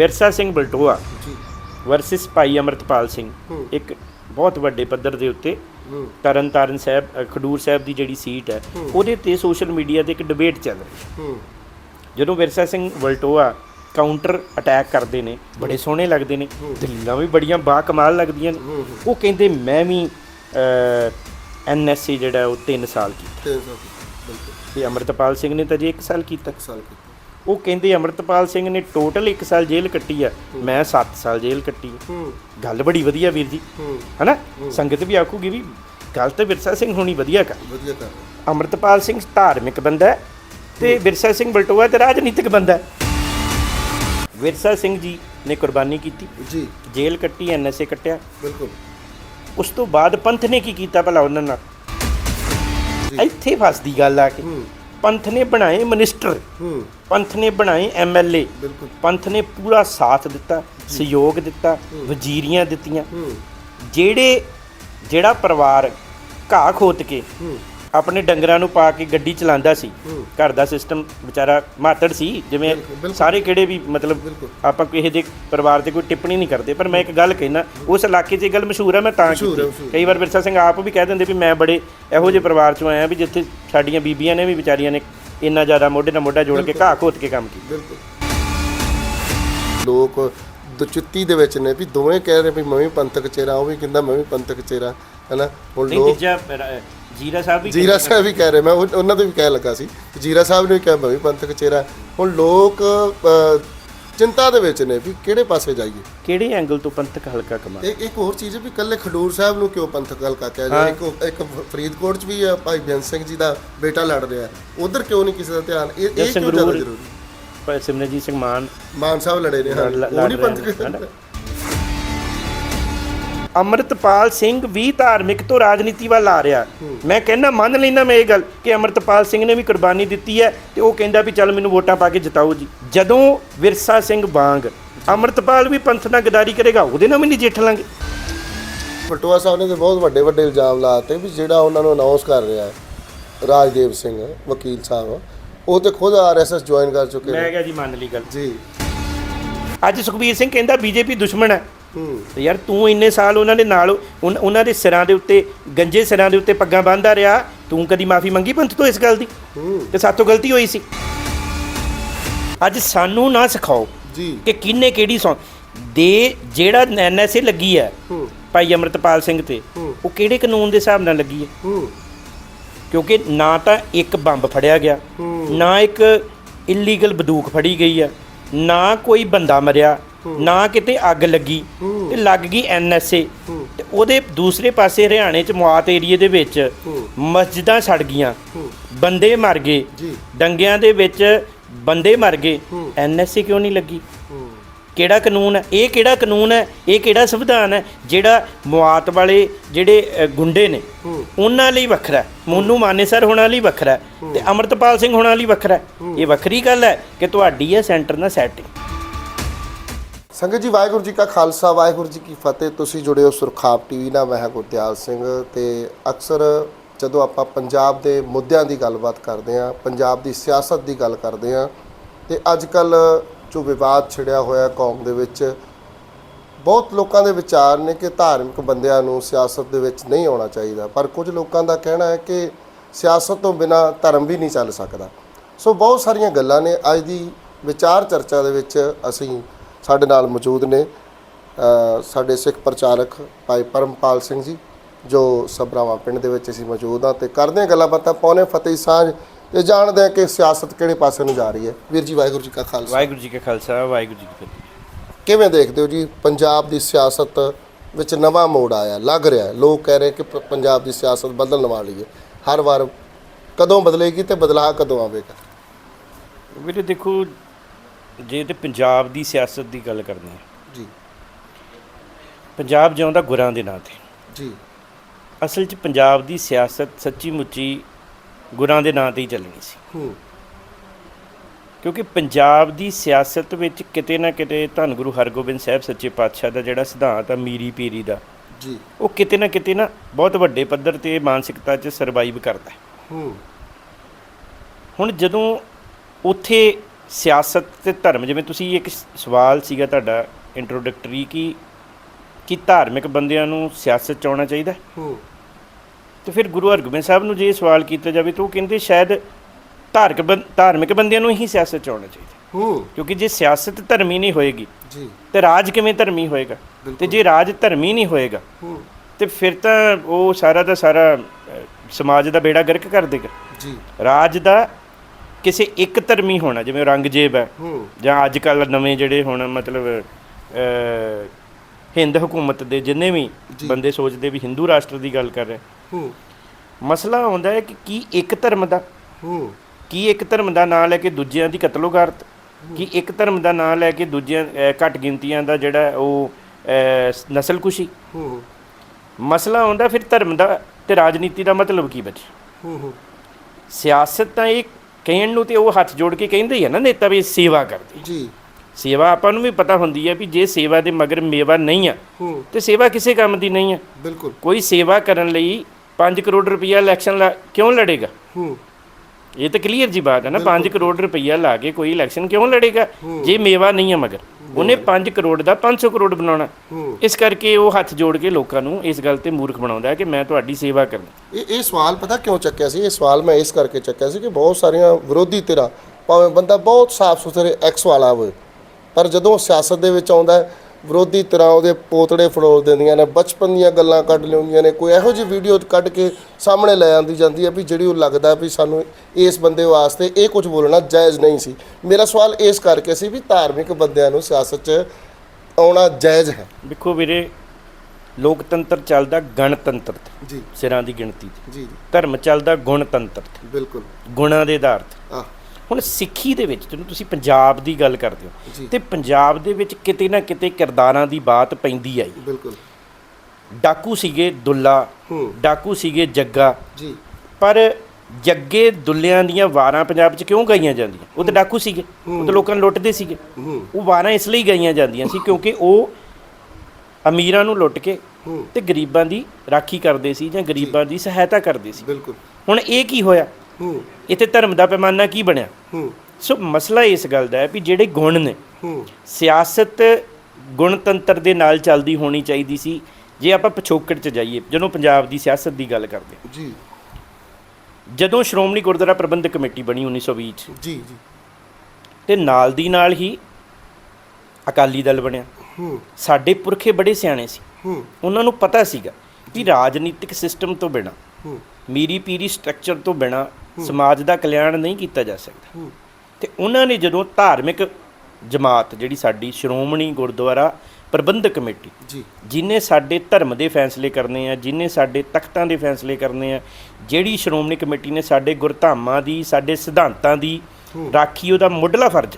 ਬਿਰਸਾ ਸਿੰਘ ਬਲਟੋਆ ਜੀ। ਵਰਸਸ ਭਾਈ ਅਮਰਤਪਾਲ ਸਿੰਘ। ਇੱਕ ਬਹੁਤ ਵੱਡੇ ਪੱਧਰ ਦੇ ਉੱਤੇ ਤਰਨਤਾਰਨ ਸਾਹਿਬ ਖਡੂਰ ਸਾਹਿਬ ਦੀ ਜਿਹੜੀ ਸੀਟ ਹੈ ਉਹਦੇ ਤੇ ਸੋਸ਼ਲ ਮੀਡੀਆ ਤੇ ਇੱਕ ਡਿਬੇਟ ਚੱਲ ਰਹੀ। ਹੈ। ਜਦੋਂ ਵਿਰਸਾ ਸਿੰਘ ਵਲਟੋਆ ਕਾਊਂਟਰ ਅਟੈਕ ਕਰਦੇ ਨੇ ਬੜੇ ਸੋਹਣੇ ਲੱਗਦੇ ਨੇ ਦਲੀਲਾਂ ਵੀ ਬੜੀਆਂ ਬਾ ਕਮਾਲ ਲੱਗਦੀਆਂ ਨੇ। ਉਹ ਕਹਿੰਦੇ ਮੈਂ ਵੀ ਐਨਐਸਸੀ ਜਿਹੜਾ ਉਹ 3 ਸਾਲ ਕੀਤਾ। 300 ਬਿਲਕੁਲ। ਤੇ ਅਮਰਤਪਾਲ ਸਿੰਘ ਨੇ ਤਾਂ ਜੇ 1 ਸਾਲ ਕੀਤਾ। ਇੱਕ ਸਾਲ ਕੀਤਾ। ਉਹ ਕਹਿੰਦੇ ਅਮਰਤਪਾਲ ਸਿੰਘ ਨੇ ਟੋਟਲ 1 ਸਾਲ ਜੇਲ੍ਹ ਕੱਟੀ ਆ। ਮੈਂ 7 ਸਾਲ ਜੇਲ੍ਹ ਕੱਟੀ ਆ। ਹੂੰ। ਗੱਲ ਬੜੀ ਵਧੀਆ ਵੀਰ ਜੀ। ਹੂੰ। ਹਨਾ? ਸੰਗਤ ਵੀ ਆਖੂਗੀ ਵੀ ਗੱਲ ਤੇ ਵਿਰਸਾ ਸਿੰਘ ਹੋਣੀ ਵਧੀਆ ਕਰ। ਵਧੀਆ ਕਰ। ਅਮਰਤਪਾਲ ਸਿੰਘ ਧਾਰਮਿਕ ਬੰਦਾ ਹੈ ਤੇ ਵਿਰਸਾ ਸਿੰਘ ਬਲਟੋਆ ਤੇ ਰਾਜਨੀਤਿਕ ਬੰਦਾ ਹੈ। ਵਿਰਸਾ ਸਿੰਘ ਜੀ ਨੇ ਕੁਰਬਾਨੀ ਕੀਤੀ। ਜੀ। ਜੇਲ੍ਹ ਕੱਟੀ ਐਨਐਸਏ ਕੱਟਿਆ। ਬਿਲਕੁਲ। ਉਸ ਤੋਂ ਬਾਅਦ ਪੰਥ ਨੇ ਕੀ ਕੀਤਾ ਭਲਾ ਉਹਨਾਂ ਨਾਲ? ਇੱਥੇ ਫਸਦੀ ਗੱਲ ਆ ਕੇ। ਹੂੰ ਪੰਥ ਨੇ ਬਣਾਏ ਮਿਨਿਸਟਰ। ਹੂੰ। ਪੰਥ ਨੇ ਬਣਾਏ ਐਮਐਲਏ ਬਿਲਕੁਲ। ਪੰਥ ਨੇ ਪੂਰਾ ਸਾਥ ਦਿੱਤਾ ਸਹਿਯੋਗ ਦਿੱਤਾ ਵਜ਼ੀਰੀਆਂ ਦਿੱਤੀਆਂ। ਜਿਹੜੇ ਜਿਹੜਾ ਪਰਿਵਾਰ ਘਾਹ ਖੋਤ ਕੇ ਆਪਣੇ ਡੰਗਰਾਂ ਨੂੰ ਪਾ ਕੇ ਗੱਡੀ ਚਲਾਉਂਦਾ ਸੀ। ਘਰ ਦਾ ਸਿਸਟਮ ਵਿਚਾਰਾ ਮਾਤੜ ਸੀ ਜਿਵੇਂ। ਸਾਰੇ ਕਿਹੜੇ ਵੀ ਮਤਲਬ। ਆਪਾਂ ਕਿਸੇ ਦੇ ਪਰਿਵਾਰ ਤੇ ਕੋਈ ਟਿੱਪਣੀ ਨਹੀਂ ਕਰਦੇ ਪਰ ਮੈਂ ਇੱਕ ਗੱਲ ਕਹਿਣਾ ਉਸ ਇਲਾਕੇ 'ਚ ਇਹ ਗੱਲ ਮਸ਼ਹੂਰ ਹੈ ਮੈਂ ਤਾਂ ਕੀਤੀ। ਕਈ ਵਾਰ ਵਿਰਸਾ ਸਿੰਘ ਆਪ ਵੀ ਕਹਿ ਦਿੰਦੇ ਵੀ ਮੈਂ ਬੜੇ ਇਹੋ ਜਿਹੇ ਪਰਿਵਾਰ 'ਚੋਂ ਆਇਆ ਵੀ ਜਿੱਥੇ ਸਾਡੀਆਂ ਬੀਬੀਆਂ ਨੇ ਵੀ ਵਿਚਾਰੀਆਂ ਨੇ ਇੰਨਾ ਜ਼ਿਆਦਾ ਮੋਢੇ ਨਾਲ ਮੋਢਾ ਜੋੜ ਕੇ ਘਾਹ ਖੋਤ ਕੇ ਕੰਮ ਕੀਤਾ ਬਿਲਕੁਲ ਲੋਕ ਦੁਚਿੱਤੀ ਦੇ ਵਿੱਚ ਨੇ ਵੀ ਦੋਵੇਂ ਕਹਿ ਰਹੇ ਵੀ ਮੈਂ ਵੀ ਪੰਥਕ ਚੇਰਾ ਉਹ ਵੀ ਕਹਿੰਦਾ ਮੈਂ ਵੀ ਪੰਥਕ ਚੇਰਾ ਹੈਨਾ ਹੁਣ ਨਹੀਂ ਲੋਕ ਜੀਰਾ ਸਾਹਿਬ ਵੀ ਜੀਰਾ ਸਾਹਿਬ ਵੀ ਕਹਿ ਰਹੇ ਮੈਂ ਉਹ- ਉਹਨਾਂ ਦੇ ਵੀ ਕਹਿ ਲੱਗਾ ਸੀ। ਜੀਰਾ ਸਾਹਿਬ ਨੇ ਵੀ ਕਿਹਾ ਮੈਂ ਵੀ ਪੰਥਕ ਚੇਰਾ ਹੁਣ ਲੋਕ ਅ, ਚਿੰਤਾ ਦੇ ਵਿੱਚ ਨੇ ਵੀ ਕਿਹੜੇ ਪਾਸੇ ਜਾਈਏ? ਕਿਹੜੇ ਐਂਗਲ ਤੋਂ ਪੰਥਕ ਹਲਕਾ ਕਮਾ ਇੱਕ ਇੱਕ ਹੋਰ ਚੀਜ਼ ਹੈ ਵੀ ਕੱਲੇ ਖਡੂਰ ਸਾਹਿਬ ਨੂੰ ਕਿਉਂ ਪੰਥਕ ਹਲਕਾ ਕਿਹਾ। ਜਾਏ ਇੱਕ ਇੱਕ ਫਰੀਦਕੋਟ 'ਚ ਵੀ ਆ ਭਾਈ ਬੇਅੰਤ ਸਿੰਘ ਜੀ ਦਾ ਬੇਟਾ ਲੜ ਰਿਹਾ ਉਧਰ ਕਿਉਂ ਨਹੀਂ ਕਿਸੇ ਦਾ ਧਿਆਨ? ਇਹ ਇਹ ਕਿਉਂ ਜ਼ਿਆਦਾ ਸੰਗਰੂਰ ਜ਼ਰੂਰੀ ਪਰ ਸਿਮਰਨਜੀਤ ਸਿੰਘ ਮਾਨ ਮਾਨ ਸਾਹਿਬ ਲੜੇ ਨੇ ਹਾਂ। ਉਹ ਨਹੀਂ ਪੰਥਕ ਹਨਾ? ਅਮਰਤਪਾਲ ਸਿੰਘ ਵੀ ਧਾਰਮਿਕ ਤੋਂ ਰਾਜਨੀਤੀ ਵੱਲ ਆ ਰਿਹਾ। ਮੈਂ ਕਹਿੰਦਾ ਮੰਨ ਲੈਂਦਾ ਮੈਂ ਇਹ ਗੱਲ ਕਿ ਅਮਰਤਪਾਲ ਸਿੰਘ ਨੇ ਵੀ ਕੁਰਬਾਨੀ ਦਿੱਤੀ ਹੈ ਤੇ ਉਹ ਕਹਿੰਦਾ ਵੀ ਚੱਲ ਮੈਨੂੰ ਵੋਟਾਂ ਪਾ ਕੇ ਜਿਤਾਓ ਜੀ। ਜਦੋਂ ਵਿਰਸਾ ਸਿੰਘ ਬਾਂਗ ਅਮਰਤਪਾਲ ਵੀ ਪੰਥ ਨਾਲ ਗਦਾਰੀ ਕਰੇਗਾ ਉਹਦੇ ਨਾਲ ਵੀ ਨਹੀਂ ਜਿੱਠ ਲਾਂਗੇ। ਪਟਵਾ ਸਾਹਿਬ ਨੇ ਤੇ ਬਹੁਤ ਵੱਡੇ ਵੱਡੇ ਇਲਜ਼ਾਮ ਲਾਤੇ ਵੀ ਜਿਹੜਾ ਉਹਨਾਂ ਨੂੰ ਅਨਾਉਂਸ ਕਰ ਰਿਹਾ ਹੈ ਰਾਜਦੇਵ ਸਿੰਘ ਵਕੀਲ ਸਾਹਿਬ ਉਹ ਤੇ ਖੁਦ ਆਰਐਸਐਸ ਜੁਆਇਨ ਕਰ ਚੁੱਕੇ ਮੈਂ ਕਿਹਾ ਜੀ ਮੰਨ ਲਈ ਗੱਲ। ਜੀ। ਅੱਜ ਸੁਖਬੀਰ ਸਿੰਘ ਕਹਿੰਦਾ ਬੀਜੇਪੀ ਦੁਸ਼ਮਣ ਹੂੰ। ਤੇ ਯਾਰ ਤੂੰ ਇੰਨੇ ਸਾਲ ਉਹਨਾਂ ਦੇ ਨਾਲ ਉਨ- ਉਹਨਾਂ ਦੇ ਸਿਰਾਂ ਦੇ ਉੱਤੇ ਗੰਜੇ ਸਿਰਾਂ ਦੇ ਉੱਤੇ ਪੱਗਾਂ ਬੰਨ੍ਹਦਾ ਰਿਹਾ ਤੂੰ ਕਦੀ ਮਾਫੀ ਮੰਗੀ ਪੰਥ ਤੋਂ ਇਸ ਗੱਲ ਦੀ? ਤੇ ਸਾਤੋਂ ਗਲਤੀ ਹੋਈ ਸੀ। ਅੱਜ ਸਾਨੂੰ ਨਾ ਸਿਖਾਓ ਜੀ। ਕਿ ਕਿੰਨੇ ਕਿਹੜੀ ਸੌ। ਦੇ ਜਿਹੜਾ ਐਨਐਸਏ ਲੱਗੀ ਹੈ ਹੂੰ। ਭਾਈ ਅਮਰਤਪਾਲ ਸਿੰਘ ਤੇ ਹੂੰ। ਉਹ ਕਿਹੜੇ ਕਾਨੂੰਨ ਦੇ ਹਿਸਾਬ ਨਾਲ ਲੱਗੀ ਹੈ? ਹੂੰ। ਕਿਉਂਕਿ ਨਾ ਤਾਂ ਇੱਕ ਬੰਬ ਫੜਿਆ ਗਿਆ ਹੂੰ। ਨਾ ਇੱਕ ਇਲੀਗਲ ਬੰਦੂਕ ਫੜੀ ਗਈ ਹੈ ਨਾ ਕੋਈ ਬੰਦਾ ਮਰਿਆ ਨਾ ਕਿਤੇ ਅੱਗ ਲੱਗੀ। ਤੇ ਲੱਗ ਗਈ ਐਨਐਸਏ। ਤੇ ਉਹਦੇ ਦੂਸਰੇ ਪਾਸੇ ਹਰਿਆਣੇ ਚ ਮੁਆਤ ਏਰੀਏ ਦੇ ਵਿੱਚ। ਮਸਜਿਦਾਂ ਸੜ ਗਈਆਂ। ਬੰਦੇ ਮਰ ਗਏ। ਜੀ। ਦੰਗਿਆਂ ਦੇ ਵਿੱਚ ਬੰਦੇ ਮਰ ਗਏ। ਐਨਐਸਏ ਕਿਉਂ ਨਹੀਂ ਲੱਗੀ? ਕਿਹੜਾ ਕਾਨੂੰਨ ਹੈ? ਇਹ ਕਿਹੜਾ ਕਾਨੂੰਨ ਹੈ? ਇਹ ਕਿਹੜਾ ਸੰਵਿਧਾਨ ਹੈ? ਜਿਹੜਾ ਮੁਆਤ ਵਾਲੇ ਜਿਹੜੇ ਗੁੰਡੇ ਨੇ। ਉਹਨਾਂ ਲਈ ਵੱਖਰਾ ਹੈ। ਮੋਨੂ ਮਾਨੇਸਰ ਹੋਣਾ ਲਈ ਵੱਖਰਾ ਤੇ ਅਮਰਤਪਾਲ ਸਿੰਘ ਹੋਣਾ ਲਈ ਵੱਖਰਾ ਇਹ ਵੱਖਰੀ ਗੱਲ ਹੈ ਕਿ ਤੁਹਾਡੀ ਹੈ ਸੈਂਟਰ ਨਾਲ ਸੈਟਿੰਗ। ਸੰਗਤ ਜੀ, ਵਾਹਿਗੁਰੂ ਜੀ ਕਾ ਖਾਲਸਾ, ਵਾਹਿਗੁਰੂ ਜੀ ਕੀ ਫਤਿਹ। ਤੁਸੀਂ ਜੁੜੇ ਹੋ ਸੁਰਖਾਬ ਟੀਵੀ ਨਾਲ, ਮੈਂ ਹਾਂ ਗੁਰਦਿਆਲ ਸਿੰਘ ਤੇ ਅਕਸਰ ਜਦੋਂ ਆਪਾਂ ਪੰਜਾਬ ਦੇ ਮੁੱਦਿਆਂ ਦੀ ਗੱਲਬਾਤ ਕਰਦੇ ਹਾਂ, ਪੰਜਾਬ ਦੀ ਸਿਆਸਤ ਦੀ ਗੱਲ ਕਰਦੇ ਹਾਂ, ਤੇ ਅੱਜ ਕੱਲ ਜੋ ਵਿਵਾਦ ਛਿੜਿਆ ਹੋਇਆ ਕੌਮ ਦੇ ਵਿੱਚ, ਬਹੁਤ ਲੋਕਾਂ ਦੇ ਵਿਚਾਰ ਨੇ ਕਿ ਧਾਰਮਿਕ ਬੰਦਿਆਂ ਨੂੰ ਸਿਆਸਤ ਦੇ ਵਿੱਚ ਨਹੀਂ ਆਉਣਾ ਚਾਹੀਦਾ। ਪਰ ਕੁਝ ਲੋਕਾਂ ਦਾ ਕਹਿਣਾ ਹੈ ਕਿ ਸਿਆਸਤ ਤੋਂ ਬਿਨਾ ਧਰਮ ਵੀ ਨਹੀਂ ਚੱਲ ਸਕਦਾ। ਸੋ ਬਹੁਤ ਸਾਰੀਆਂ ਗੱਲਾਂ ਨੇ। ਅੱਜ ਦੀ ਵਿਚਾਰ ਚਰਚਾ ਦੇ ਵਿੱਚ ਅਸੀਂ ਸਾਡੇ ਨਾਲ ਮੌਜੂਦ ਨੇ ਸਾਡੇ ਸਿੱਖ ਪ੍ਰਚਾਰਕ ਭਾਈ ਪਰਮਪਾਲ ਸਿੰਘ ਜੀ ਜੋ ਸਬਰਾਵਾ ਪਿੰਡ ਦੇ ਵਿੱਚ ਅਸੀਂ ਮੌਜੂਦ ਹਾਂ ਤੇ ਕਰਦੇ ਹਾਂ ਗੱਲਾਂ ਬਾਤਾਂ ਪੌਣੇ ਫਤਿਹ ਸਾਂਝ ਤੇ ਜਾਣਦੇ ਹਾਂ ਕਿ ਸਿਆਸਤ ਕਿਹੜੇ ਪਾਸੇ ਨੂੰ ਜਾ ਰਹੀ ਹੈ। ਵੀਰ ਜੀ ਵਾਹਿਗੁਰੂ ਜੀ ਕਾ ਖਾਲਸਾ। ਵਾਹਿਗੁਰੂ ਜੀ ਕਾ ਖਾਲਸਾ ਵਾਹਿਗੁਰੂ ਜੀ ਕੀ ਫਤਿਹ। ਕਿਵੇਂ ਦੇਖਦੇ ਹੋ ਜੀ ਪੰਜਾਬ ਦੀ ਸਿਆਸਤ ਵਿੱਚ ਨਵਾਂ ਮੋੜ ਆਇਆ ਲੱਗ ਰਿਹਾ ਹੈ। ਲੋਕ ਕਹਿ ਰਹੇ ਕਿ ਪੰਜਾਬ ਦੀ ਸਿਆਸਤ ਬਦਲਣ ਵਾਲੀ ਹੈ। ਹਰ ਵਾਰ ਕਦੋਂ ਬਦਲੇਗੀ ਤੇ ਬਦਲਾਅ ਕਦੋਂ ਆਵੇਗਾ? ਵੀਰੇ ਦੇਖੋ ਜੇ ਤੇ ਪੰਜਾਬ ਦੀ ਸਿਆਸਤ ਦੀ ਗੱਲ ਕਰਨੀ ਹੈ। ਜੀ। ਪੰਜਾਬ ਜਿਉਂਦਾ ਗੁਰਾਂ ਦੇ ਨਾਂ ਤੇ। ਜੀ। ਅਸਲ 'ਚ ਪੰਜਾਬ ਦੀ ਸਿਆਸਤ ਸੱਚੀ ਮੁੱਚੀ ਗੁਰਾਂ ਦੇ ਨਾਂ ਤੇ ਹੀ ਚੱਲਣੀ ਸੀ। ਹੂੰ। ਕਿਉਂਕਿ ਪੰਜਾਬ ਦੀ ਸਿਆਸਤ ਵਿੱਚ ਕਿਤੇ ਨਾ ਕਿਤੇ ਧੰਨ ਗੁਰੂ ਹਰਗੋਬਿੰਦ ਸਾਹਿਬ ਸੱਚੇ ਪਾਤਸ਼ਾਹ ਦਾ ਜਿਹੜਾ ਸਿਧਾਂਤ ਆ ਮੀਰੀ ਪੀਰੀ ਦਾ ਜੀ। ਉਹ ਕਿਤੇ ਨਾ ਕਿਤੇ ਨਾ ਬਹੁਤ ਵੱਡੇ ਪੱਧਰ ਤੇ ਮਾਨਸਿਕਤਾ 'ਚ ਸਰਵਾਈਵ ਕਰਦਾ ਹੈ। ਹੂੰ। ਹੁਣ ਜਦੋਂ ਉੱਥੇ ਸਿਆਸਤ ਤੇ ਧਰਮ ਜਿਵੇਂ ਤੁਸੀਂ ਇੱਕ ਸਵਾਲ ਸੀਗਾ ਤੁਹਾਡਾ ਇੰਟਰੋਡਕਟਰੀ ਕਿ ਕਿ ਧਾਰਮਿਕ ਬੰਦਿਆਂ ਨੂੰ ਸਿਆਸਤ ਚ ਆਉਣਾ ਚਾਹੀਦਾ? ਹੈ? ਤੇ ਫਿਰ ਗੁਰੂ ਹਰਗੋਬਿੰਦ ਸਾਹਿਬ ਨੂੰ ਜੇ ਇਹ ਸਵਾਲ ਕੀਤਾ ਜਾਵੇ ਤਾਂ ਉਹ ਕਹਿੰਦੇ ਸ਼ਾਇਦ ਧਾਰਮਿਕ ਧਾਰਮਿਕ ਬੰਦਿਆਂ ਨੂੰ ਹੀ ਸਿਆਸਤ ਚ ਆਉਣਾ ਚਾਹੀਦਾ। ਹੂੰ। ਕਿਉਂਕਿ ਜੇ ਸਿਆਸਤ ਧਰਮੀ ਨਹੀਂ ਹੋਏਗੀ ਜੀ। ਤੇ ਰਾਜ ਕਿਵੇਂ ਧਰਮੀ ਹੋਏਗਾ? ਤੇ ਜੇ ਰਾਜ ਧਰਮੀ ਨਹੀਂ ਹੋਏਗਾ ਹੂੰ। ਤੇ ਫਿਰ ਤਾਂ ਉਹ ਸਾਰਾ ਦਾ ਸਾਰਾ ਸਮਾਜ ਦਾ ਬੇੜਾ ਗਰਕ ਕਰ ਦੇਗਾ। ਜੀ। ਰਾਜ ਦਾ ਕਿਸੇ ਇੱਕ ਧਰਮੀ ਹੋਣਾ ਜਿਵੇਂ ਔਰੰਗਜ਼ੇਬ ਹੈ ਜਾਂ ਅੱਜ ਕੱਲ ਨਵੇਂ ਜਿਹੜੇ ਹੁਣ ਮਤਲਬ ਹਿੰਦ ਹਕੂਮਤ ਦੇ ਜਿੰਨੇ ਵੀ। ਬੰਦੇ ਸੋਚਦੇ ਵੀ ਹਿੰਦੂ ਰਾਸ਼ਟਰ ਦੀ ਗੱਲ ਕਰ ਰਹੇ ਮਸਲਾ ਆਉਂਦਾ ਹੈ ਕਿ ਕੀ ਇੱਕ ਧਰਮ ਦਾ? ਕੀ ਇੱਕ ਧਰਮ ਦਾ ਨਾਂ ਲੈ ਕੇ ਦੂਜਿਆਂ ਦੀ ਕਤਲੋਗਾਰਤ? ਕੀ ਇੱਕ ਧਰਮ ਦਾ ਨਾਂ ਲੈ ਕੇ ਦੂਜਿਆਂ ਘੱਟ ਗਿਣਤੀਆਂ ਦਾ ਜਿਹੜਾ ਉਹ ਨਸਲਕੁਸ਼ੀ? ਮਸਲਾ ਆਉਂਦਾ ਫਿਰ ਧਰਮ ਦਾ ਤੇ ਰਾਜਨੀਤੀ ਦਾ ਮਤਲਬ ਕੀ ਬਚਿਆ ਸਿਆਸਤ ਤਾਂ ਇਹ ਕਹਿਣ ਨੂੰ ਤੇ ਉਹ ਹੱਥ ਜੋੜ ਕੇ ਕਹਿੰਦੇ ਹੀ ਆ ਨਾ ਨੇਤਾ ਵੀ ਸੇਵਾ ਕਰਦੇ। ਜੀ। ਸੇਵਾ ਆਪਾਂ ਨੂੰ ਵੀ ਪਤਾ ਹੁੰਦੀ ਹੈ ਵੀ ਜੇ ਸੇਵਾ ਦੇ ਮਗਰ ਮੇਵਾ ਨਹੀਂ ਆ ਤੇ ਸੇਵਾ ਕਿਸੇ ਕੰਮ ਦੀ ਨਹੀਂ ਆ। ਬਿਲਕੁਲ। ਕੋਈ ਸੇਵਾ ਕਰਨ ਲਈ 5 ਕਰੋੜ ਰੁਪਈਆ ਇਲੈਕਸ਼ਨ ਲਾ ਕਿਉਂ ਲੜੇਗਾ? ਹੂੰ। ਇਹ ਤਾਂ ਕਲੀਅਰ ਜੀ ਬਾਤ ਹੈ ਨਾ 5 ਕਰੋੜ ਰੁਪਈਆ ਲਾ ਕੇ ਕੋਈ ਇਲੈਕਸ਼ਨ ਕਿਉਂ ਲੜੇਗਾ? ਜੇ ਮੇਵਾ ਨਹੀਂ ਹੈ ਮਗਰ। ਉਹਨੇ 5 ਕਰੋੜ ਦਾ 500 ਕਰੋੜ ਬਣਾਉਣਾ। ਇਸ ਕਰਕੇ ਉਹ ਹੱਥ ਜੋੜ ਕੇ ਲੋਕਾਂ ਨੂੰ ਇਸ ਗੱਲ ਤੇ ਮੂਰਖ ਬਣਾਉਂਦਾ ਹੈ ਕਿ ਮੈਂ ਤੁਹਾਡੀ ਸੇਵਾ ਕਰਨੀ। ਇਹ ਇਹ ਸਵਾਲ ਪਤਾ ਕਿਉਂ ਚੱਕਿਆ ਸੀ? ਇਹ ਸਵਾਲ ਮੈਂ ਇਸ ਕਰਕੇ ਚੱਕਿਆ ਸੀ ਕਿ ਬਹੁਤ ਸਾਰੀਆਂ ਵਿਰੋਧੀ ਧਿਰਾਂ ਭਾਵੇਂ ਬੰਦਾ ਬਹੁਤ ਸਾਫ਼ ਸੁਥਰੇ ਐਕਸ ਵਾਲਾ ਹੋਵੇ ਪਰ ਜਦੋਂ ਸਿਆਸਤ ਦੇ ਵਿੱਚ ਆਉਂਦਾ ਹੈ ਵਿਰੋਧੀ ਧਿਰਾਂ ਉਹਦੇ ਪੋਤੜੇ ਫੜੋਲ ਦਿੰਦੀਆਂ ਨੇ ਬਚਪਨ ਦੀਆਂ ਗੱਲਾਂ ਕੱਢ ਲਿਆਉਂਦੀਆਂ ਨੇ ਕੋਈ ਇਹੋ ਜਿਹੀ ਵੀਡੀਓ ਕੱਢ ਕੇ ਸਾਹਮਣੇ ਲੈ ਆਂਦੀ ਜਾਂਦੀ ਹੈ ਵੀ ਜਿਹੜੀ ਉਹ ਲੱਗਦਾ ਵੀ ਸਾਨੂੰ ਇਸ ਬੰਦੇ ਵਾਸਤੇ ਇਹ ਕੁਝ ਬੋਲਣਾ ਜਾਇਜ਼ ਨਹੀਂ ਸੀ। ਮੇਰਾ ਸਵਾਲ ਇਸ ਕਰਕੇ ਸੀ ਵੀ ਧਾਰਮਿਕ ਬੰਦਿਆਂ ਨੂੰ ਸਿਆਸਤ 'ਚ ਆਉਣਾ ਜਾਇਜ਼ ਹੈ। ਦੇਖੋ ਵੀਰੇ ਲੋਕਤੰਤਰ ਚੱਲਦਾ ਗਣਤੰਤਰ ਤੇ ਜੀ। ਸਿਰਾਂ ਦੀ ਗਿਣਤੀ ਤੇ। ਜੀ ਧਰਮ ਚੱਲਦਾ ਗੁਣਤੰਤਰ ਤੇ। ਬਿਲਕੁਲ। ਗੁਣਾਂ ਦੇ ਆਧਾਰ ਤੇ। ਆ ਹੁਣ ਸਿੱਖੀ ਦੇ ਵਿੱਚ ਜਦੋਂ ਤੁਸੀਂ ਪੰਜਾਬ ਦੀ ਗੱਲ ਕਰਦੇ। ਹੋ ਤੇ ਪੰਜਾਬ ਦੇ ਵਿੱਚ ਕਿਤੇ ਨਾ ਕਿਤੇ ਕਿਰਦਾਰਾਂ ਦੀ ਬਾਤ ਪੈਂਦੀ ਆਈ। ਬਿਲਕੁਲ। ਡਾਕੂ ਸੀਗੇ ਦੁੱਲਾ ਹੂੰ। ਡਾਕੂ ਸੀਗੇ ਜੱਗਾ। ਜੀ। ਪਰ ਜੱਗੇ ਦੁੱਲਿਆਂ ਦੀਆਂ ਵਾਰਾਂ ਪੰਜਾਬ 'ਚ ਕਿਉਂ ਗਾਈਆਂ ਜਾਂਦੀਆਂ? ਉਹ ਤਾਂ ਡਾਕੂ ਸੀਗੇ। ਉਹ ਤਾਂ ਲੋਕਾਂ ਨੂੰ ਲੁੱਟਦੇ ਸੀਗੇ। ਉਹ ਵਾਰਾਂ ਇਸ ਲਈ ਗਾਈਆਂ ਜਾਂਦੀਆਂ ਸੀ ਕਿਉਂਕਿ ਉਹ ਅਮੀਰਾਂ ਨੂੰ ਲੁੱਟ ਕੇ ਤੇ ਗਰੀਬਾਂ ਦੀ ਰਾਖੀ ਕਰਦੇ ਸੀ ਜਾਂ। ਗਰੀਬਾਂ ਦੀ ਸਹਾਇਤਾ ਕਰਦੇ ਸੀ। ਬਿਲਕੁਲ। ਹੁਣ ਇਹ ਕੀ ਹੋਇਆ? ਇੱਥੇ ਧਰਮ ਦਾ ਪੈਮਾਨਾ ਕੀ ਬਣਿਆ? ਹੂੰ। ਸੋ ਮਸਲਾ ਇਸ ਗੱਲ ਦਾ ਹੈ ਵੀ ਜਿਹੜੇ ਗੁਣ ਨੇ ਹੂੰ। ਸਿਆਸਤ ਗੁਣਤੰਤਰ ਦੇ ਨਾਲ ਚੱਲਦੀ ਹੋਣੀ ਚਾਹੀਦੀ ਸੀ। ਜੇ ਆਪਾਂ ਪਿਛੋਕੜ 'ਚ ਜਾਈਏ ਜਦੋਂ ਪੰਜਾਬ ਦੀ ਸਿਆਸਤ ਦੀ ਗੱਲ ਕਰਦੇ ਹਾਂ। ਜੀ। ਜਦੋਂ ਸ਼੍ਰੋਮਣੀ ਗੁਰਦੁਆਰਾ ਪ੍ਰਬੰਧਕ ਕਮੇਟੀ ਬਣੀ 1920 'ਚ ਜੀ ਜੀ। ਤੇ ਨਾਲ ਦੀ ਨਾਲ ਹੀ ਅਕਾਲੀ ਦਲ ਬਣਿਆ। ਹੂੰ। ਸਾਡੇ ਪੁਰਖੇ ਬੜੇ ਸਿਆਣੇ ਸੀ। ਹੂੰ। ਉਹਨਾਂ ਨੂੰ ਪਤਾ ਸੀਗਾ ਕਿ ਰਾਜਨੀਤਿਕ ਸਿਸਟਮ ਤੋਂ ਬਿਨਾ ਹੂੰ। ਮੀਰੀ ਪੀਰੀ ਸਟਰਕਚਰ ਤੋਂ ਬਿਨਾ ਸਮਾਜ ਦਾ ਕਲਿਆਣ ਨਹੀਂ ਕੀਤਾ ਜਾ ਸਕਦਾ। ਤੇ ਉਹਨਾਂ ਨੇ ਜਦੋਂ ਧਾਰਮਿਕ ਜਮਾਤ ਜਿਹੜੀ ਸਾਡੀ ਸ਼੍ਰੋਮਣੀ ਗੁਰਦੁਆਰਾ ਪ੍ਰਬੰਧਕ ਕਮੇਟੀ ਜੀ। ਜਿਨੇ ਸਾਡੇ ਧਰਮ ਦੇ ਫੈਸਲੇ ਕਰਨੇ ਆ ਜਿਨੇ ਸਾਡੇ ਤਖਤਾਂ ਦੇ ਫੈਸਲੇ ਕਰਨੇ ਆ ਜਿਹੜੀ ਸ਼੍ਰੋਮਣੀ ਕਮੇਟੀ ਨੇ ਸਾਡੇ ਗੁਰਧਾਮਾਂ ਦੀ ਸਾਡੇ ਸਿਧਾਂਤਾਂ ਦੀ ਰਾਖੀ ਉਹਦਾ ਮੁੱਢਲਾ ਫਰਜ਼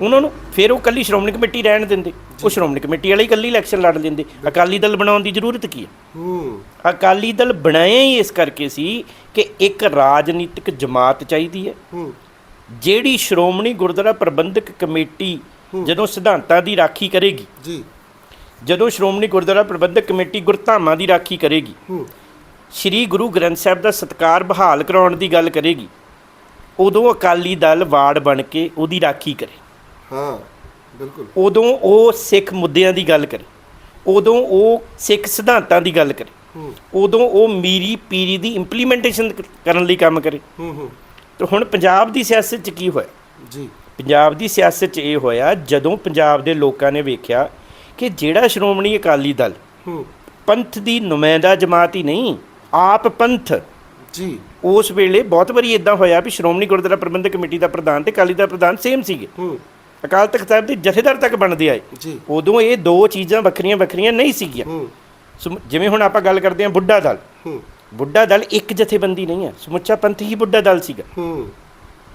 ਉਹਨਾਂ ਨੂੰ ਫਿਰ ਉਹ ਕੱਲੀ ਸ਼੍ਰੋਮਣੀ ਕਮੇਟੀ ਰਹਿਣ ਦਿੰਦੇ। ਉਹ ਸ਼੍ਰੋਮਣੀ ਕਮੇਟੀ ਵਾਲੇ ਹੀ ਕੱਲੀ ਇਲੈਕਸ਼ਨ ਲੜ ਲੈਂਦੇ ਅਕਾਲੀ ਦਲ ਬਣਾਉਣ ਦੀ ਜ਼ਰੂਰਤ ਕੀ ਹੈ? ਹੂੰ। ਅਕਾਲੀ ਦਲ ਬਣਾਇਆ ਹੀ ਇਸ ਕਰਕੇ ਸੀ ਕਿ ਇੱਕ ਰਾਜਨੀਤਿਕ ਜਮਾਤ ਚਾਹੀਦੀ ਹੈ। ਹੂੰ। ਜਿਹੜੀ ਸ਼੍ਰੋਮਣੀ ਗੁਰਦੁਆਰਾ ਪ੍ਰਬੰਧਕ ਕਮੇਟੀ ਜਦੋਂ ਸਿਧਾਂਤਾਂ ਦੀ ਰਾਖੀ ਕਰੇਗੀ ਜੀ। ਜਦੋਂ ਸ਼੍ਰੋਮਣੀ ਗੁਰਦੁਆਰਾ ਪ੍ਰਬੰਧਕ ਕਮੇਟੀ ਗੁਰਧਾਮਾਂ ਦੀ ਰਾਖੀ ਕਰੇਗੀ ਹੂੰ। ਸ੍ਰੀ ਗੁਰੂ ਗ੍ਰੰਥ ਸਾਹਿਬ ਦਾ ਸਤਕਾਰ ਬਹਾਲ ਕਰਾਉਣ ਦੀ ਗੱਲ ਕਰੇਗੀ ਉਦੋਂ ਅਕਾਲੀ ਦਲ ਵਾਰਡ ਬਣ ਕੇ ਉਹਦੀ ਰਾਖੀ ਕਰੇ। ਹਾਂ ਬਿਲਕੁਲ। ਉਦੋਂ ਉਹ ਸਿੱਖ ਮੁੱਦਿਆਂ ਦੀ ਗੱਲ ਕਰੇ। ਉਦੋਂ ਉਹ ਸਿੱਖ ਸਿਧਾਂਤਾਂ ਦੀ ਗੱਲ ਕਰੇ। ਉਦੋਂ ਉਹ ਮੀਰੀ ਪੀਰੀ ਦੀ ਇੰਪਲੀਮੈਂਟੇਸ਼ਨ ਕਰਨ ਲਈ ਕੰਮ ਕਰੇ। ਹੂੰ ਹੂੰ। ਤੇ ਹੁਣ ਪੰਜਾਬ ਦੀ ਸਿਆਸਤ 'ਚ ਕੀ ਹੋਇਆ? ਜੀ। ਪੰਜਾਬ ਦੀ ਸਿਆਸਤ 'ਚ ਇਹ ਹੋਇਆ ਜਦੋਂ ਪੰਜਾਬ ਦੇ ਲੋਕਾਂ ਨੇ ਵੇਖਿਆ ਕਿ ਜਿਹੜਾ ਸ਼੍ਰੋਮਣੀ ਅਕਾਲੀ ਦਲ ਹੂੰ। ਪੰਥ ਦੀ ਨੁਮਾਇੰਦਾ ਜਮਾਤ ਹੀ ਨਹੀਂ ਆਪ ਪੰਥ। ਜੀ। ਉਸ ਵੇਲੇ ਬਹੁਤ ਵਾਰੀ ਇਦਾਂ ਹੋਇਆ ਵੀ ਸ਼੍ਰੋਮਣੀ ਗੁਰਦੁਆਰਾ ਪ੍ਰਬੰਧਕ ਕਮੇਟੀ ਦਾ ਪ੍ਰਧਾਨ ਤੇ ਅਕਾਲੀ ਦਾ ਪ੍ਰਧਾਨ ਸੇਮ ਸੀਗੇ। ਹੂੰ। ਅਕਾਲ ਤਖਤ ਸਾਹਿਬ ਦੇ ਜਥੇਦਾਰ ਤੱਕ ਬਣਦੇ ਆਏ ਜੀ। ਉਦੋਂ ਇਹ ਦੋ ਚੀਜ਼ਾਂ ਵੱਖਰੀਆਂ ਵੱਖਰੀਆਂ ਨਹੀਂ ਸੀਗੀਆਂ। ਜਿਵੇਂ ਹੁਣ ਆਪਾਂ ਗੱਲ ਕਰਦੇ ਹਾਂ ਬੁੱਢਾ ਦਲ। ਹੂੰ। ਬੁੱਢਾ ਦਲ ਇੱਕ ਜਥੇਬੰਦੀ ਨਹੀਂ ਹੈ। ਸਮੁੱਚਾ ਪੰਥ ਹੀ ਬੁੱਢਾ ਦਲ ਸੀਗਾ। ਹੂੰ।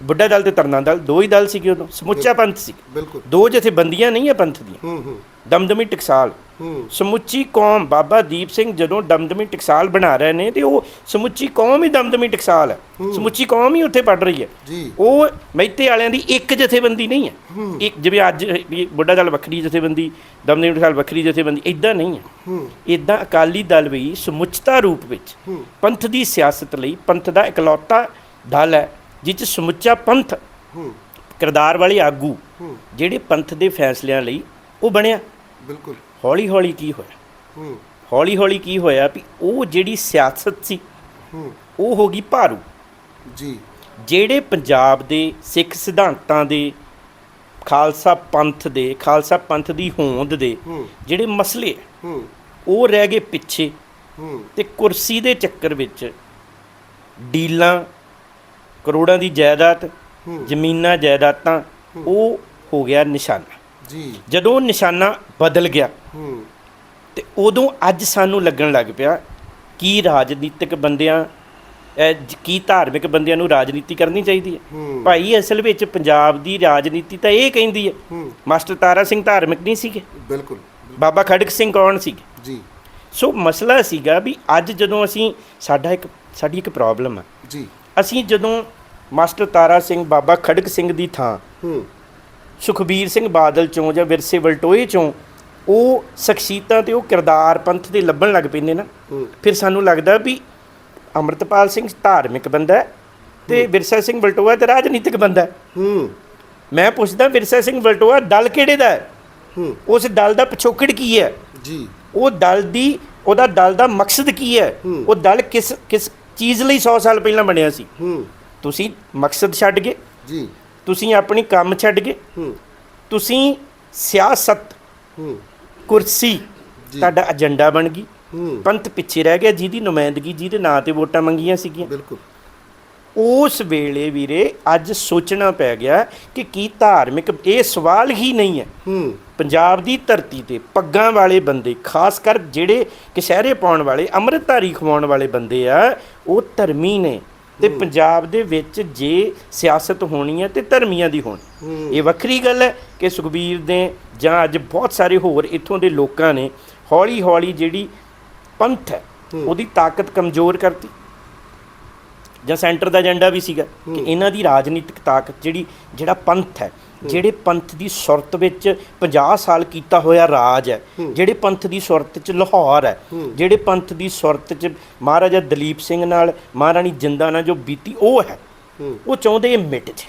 ਬੁੱਢਾ ਦਲ ਤੇ ਤਰਨਾ ਦਲ ਦੋ ਹੀ ਦਲ ਸੀਗੇ ਉਦੋਂ। ਸਮੁੱਚਾ ਪੰਥ ਸੀ ਬਿਲਕੁਲ। ਦੋ ਜਥੇਬੰਦੀਆਂ ਨਹੀਂ ਹੈ ਪੰਥ ਦੀਆਂ। ਹੂੰ ਹੂੰ। ਦਮਦਮੀ ਟਕਸਾਲ। ਸਮੁੱਚੀ ਕੌਮ ਬਾਬਾ ਦੀਪ ਸਿੰਘ ਜਦੋਂ ਦਮਦਮੀ ਟਕਸਾਲ ਬਣਾ ਰਹੇ ਨੇ ਤੇ ਉਹ ਸਮੁੱਚੀ ਕੌਮ ਹੀ ਦਮਦਮੀ ਟਕਸਾਲ ਹੈ। ਸਮੁੱਚੀ ਕੌਮ ਹੀ ਉੱਥੇ ਪੜ ਰਹੀ ਹੈ। ਉਹ ਮਹਿਤੇ ਵਾਲਿਆਂ ਦੀ ਇੱਕ ਜਥੇਬੰਦੀ ਨਹੀਂ ਹੈ। ਇੱਕ ਜਿਵੇਂ ਅੱਜ ਬੁੱਢਾ ਦਲ ਵੱਖਰੀ ਜਥੇਬੰਦੀ ਦਮਦਮੀ ਟਕਸਾਲ ਵੱਖਰੀ ਜਥੇਬੰਦੀ ਇਦਾਂ ਨਹੀਂ ਹੈ। ਇਦਾਂ ਅਕਾਲੀ ਦਲ ਵੀ ਸਮੁੱਚਤਾ ਰੂਪ ਵਿੱਚ ਪੰਥ ਦੀ ਸਿਆਸਤ ਲਈ ਪੰਥ ਦਾ ਇਕਲੌਤਾ ਦਲ ਹੈ ਜਿਸ ਸਮੁੱਚਾ ਪੰਥ ਕਿਰਦਾਰ ਵਾਲੇ ਆਗੂ ਜਿਹੜੇ ਪੰਥ ਦੇ ਫੈਸਲਿਆਂ ਲਈ ਉਹ ਬਣਿਆ। ਬਿਲਕੁਲ। ਹੌਲੀ ਹੌਲੀ ਕੀ ਹੋਇਆ? ਹੂੰ। ਹੌਲੀ ਹੌਲੀ ਕੀ ਹੋਇਆ ਵੀ ਉਹ ਜਿਹੜੀ ਸਿਆਸਤ ਸੀ ਹੂੰ। ਉਹ ਹੋ ਗਈ ਭਾਰੂ। ਜੀ। ਜਿਹੜੇ ਪੰਜਾਬ ਦੇ ਸਿੱਖ ਸਿਧਾਂਤਾਂ ਦੇ ਖਾਲਸਾ ਪੰਥ ਦੇ ਖਾਲਸਾ ਪੰਥ ਦੀ ਹੋਂਦ ਦੇ ਜਿਹੜੇ ਮਸਲੇ ਹੂੰ। ਉਹ ਰਹਿ ਗਏ ਪਿੱਛੇ। ਹੂੰ। ਤੇ ਕੁਰਸੀ ਦੇ ਚੱਕਰ ਵਿੱਚ ਡੀਲਾਂ ਕਰੋੜਾਂ ਦੀ ਜਾਇਦਾਦ। ਜ਼ਮੀਨਾਂ ਜਾਇਦਾਦਾਂ ਉਹ ਹੋ ਗਿਆ ਨਿਸ਼ਾਨਾ। ਜੀ। ਜਦੋਂ ਨਿਸ਼ਾਨਾ ਬਦਲ ਗਿਆ ਹੂੰ। ਤੇ ਉਦੋਂ ਅੱਜ ਸਾਨੂੰ ਲੱਗਣ ਲੱਗ ਪਿਆ ਕੀ ਰਾਜਨੀਤਿਕ ਬੰਦਿਆਂ ਕੀ ਧਾਰਮਿਕ ਬੰਦਿਆਂ ਨੂੰ ਰਾਜਨੀਤੀ ਕਰਨੀ ਚਾਹੀਦੀ ਹੈ? ਭਾਈ ਅਸਲ ਵਿੱਚ ਪੰਜਾਬ ਦੀ ਰਾਜਨੀਤੀ ਤਾਂ ਇਹ ਕਹਿੰਦੀ ਹੈ। ਹੂੰ। ਮਾਸਟਰ ਤਾਰਾ ਸਿੰਘ ਧਾਰਮਿਕ ਨਹੀਂ ਸੀਗੇ? ਬਿਲਕੁਲ ਬਾਬਾ ਖੜਕ ਸਿੰਘ ਕੌਣ ਸੀਗੇ? ਜੀ। ਸੋ ਮਸਲਾ ਸੀਗਾ ਵੀ ਅੱਜ ਜਦੋਂ ਅਸੀਂ ਸਾਡਾ ਇੱਕ ਸਾਡੀ ਇੱਕ ਪ੍ਰੋਬਲਮ ਹੈ ਜੀ। ਅਸੀਂ ਜਦੋਂ ਮਾਸਟਰ ਤਾਰਾ ਸਿੰਘ ਬਾਬਾ ਖੜਕ ਸਿੰਘ ਦੀ ਥਾਂ ਹੂੰ। ਸੁਖਬੀਰ ਸਿੰਘ ਬਾਦਲ ਚੋਂ ਜਾਂ ਵਿਰਸੇ ਵਲਟੋਏ ਚੋਂ ਉਹ ਸ਼ਖਸੀਅਤਾਂ ਤੇ ਉਹ ਕਿਰਦਾਰ ਪੰਥ ਦੇ ਲੱਭਣ ਲੱਗ ਪੈਂਦੇ ਨਾ। ਫਿਰ ਸਾਨੂੰ ਲੱਗਦਾ ਵੀ ਅੰਮ੍ਰਿਤਪਾਲ ਸਿੰਘ ਧਾਰਮਿਕ ਬੰਦਾ ਹੈ ਤੇ ਵਿਰਸਾ ਸਿੰਘ ਵਲਟੋਆ ਤੇ ਰਾਜਨੀਤਿਕ ਬੰਦਾ ਹੈ। ਹੂੰ। ਮੈਂ ਪੁੱਛਦਾ ਵਿਰਸਾ ਸਿੰਘ ਵਲਟੋਆ ਦਲ ਕਿਹੜੇ ਦਾ ਹੈ? ਹੂੰ। ਉਸ ਦਲ ਦਾ ਪਿਛੋਕੜ ਕੀ ਹੈ? ਜੀ। ਉਹ ਦਲ ਦੀ ਉਹਦਾ ਦਲ ਦਾ ਮਕਸਦ ਕੀ ਹੈ? ਹੂੰ। ਉਹ ਦਲ ਕਿਸ ਕਿਸ ਚੀਜ਼ ਲਈ 100 ਸਾਲ ਪਹਿਲਾਂ ਬਣਿਆ ਸੀ? ਹੂੰ। ਤੁਸੀਂ ਮਕਸਦ ਛੱਡ ਗਏ। ਜੀ। ਤੁਸੀਂ ਆਪਣੀ ਕੰਮ ਛੱਡ ਗਏ। ਹੂੰ। ਤੁਸੀਂ ਸਿਆਸਤ ਹੂੰ। ਕੁਰਸੀ। ਤੁਹਾਡਾ ਏਜੰਡਾ ਬਣ ਗਈ। ਹੂੰ। ਪੰਥ ਪਿੱਛੇ ਰਹਿ ਗਿਆ ਜਿਹਦੀ ਨੁਮਾਇੰਦਗੀ ਜਿਹਦੇ ਨਾਂ ਤੇ ਵੋਟਾਂ ਮੰਗੀਆਂ ਸੀਗੀਆਂ। ਬਿਲਕੁਲ। ਉਸ ਵੇਲੇ ਵੀਰੇ ਅੱਜ ਸੋਚਣਾ ਪੈ ਗਿਆ ਕਿ ਕੀ ਧਾਰਮਿਕ ਇਹ ਸਵਾਲ ਹੀ ਨਹੀਂ ਹੈ। ਹੂੰ। ਪੰਜਾਬ ਦੀ ਧਰਤੀ ਤੇ ਪੱਗਾਂ ਵਾਲੇ ਬੰਦੇ ਖਾਸ ਕਰ ਜਿਹੜੇ ਕਸ਼ਹਿਰੇ ਪਾਉਣ ਵਾਲੇ ਅੰਮ੍ਰਿਤਧਾਰੀ ਖਵਾਉਣ ਵਾਲੇ ਬੰਦੇ ਆ ਉਹ ਧਰਮੀ ਨੇ। ਤੇ ਪੰਜਾਬ ਦੇ ਵਿੱਚ ਜੇ ਸਿਆਸਤ ਹੋਣੀ ਹੈ ਤੇ ਧਰਮੀਆਂ ਦੀ ਹੋਣੀ। ਇਹ ਵੱਖਰੀ ਗੱਲ ਹੈ ਕਿ ਸੁਖਬੀਰ ਨੇ ਜਾਂ ਅੱਜ ਬਹੁਤ ਸਾਰੇ ਹੋਰ ਇੱਥੋਂ ਦੇ ਲੋਕਾਂ ਨੇ ਹੌਲੀ ਹੌਲੀ ਜਿਹੜੀ ਪੰਥ ਹੈ ਉਹਦੀ ਤਾਕਤ ਕਮਜ਼ੋਰ ਕਰਤੀ। ਜਾਂ ਸੈਂਟਰ ਦਾ ਏਜੰਡਾ ਵੀ ਸੀਗਾ ਕਿ ਇਹਨਾਂ ਦੀ ਰਾਜਨੀਤਿਕ ਤਾਕਤ ਜਿਹੜੀ ਜਿਹੜਾ ਪੰਥ ਹੈ ਜਿਹੜੇ ਪੰਥ ਦੀ ਸੁਰਤ ਵਿੱਚ 50 ਸਾਲ ਕੀਤਾ ਹੋਇਆ ਰਾਜ ਹੈ ਜਿਹੜੇ ਪੰਥ ਦੀ ਸੁਰਤ 'ਚ ਲਾਹੌਰ ਹੈ ਜਿਹੜੇ ਪੰਥ ਦੀ ਸੁਰਤ 'ਚ ਮਹਾਰਾਜਾ ਦਲੀਪ ਸਿੰਘ ਨਾਲ ਮਹਾਰਾਣੀ ਜਿੰਦਾ ਨਾਲ ਜੋ ਬੀਤੀ ਉਹ ਹੈ ਉਹ ਚਾਹੁੰਦੇ ਇਹ ਮਿਟ ਜੇ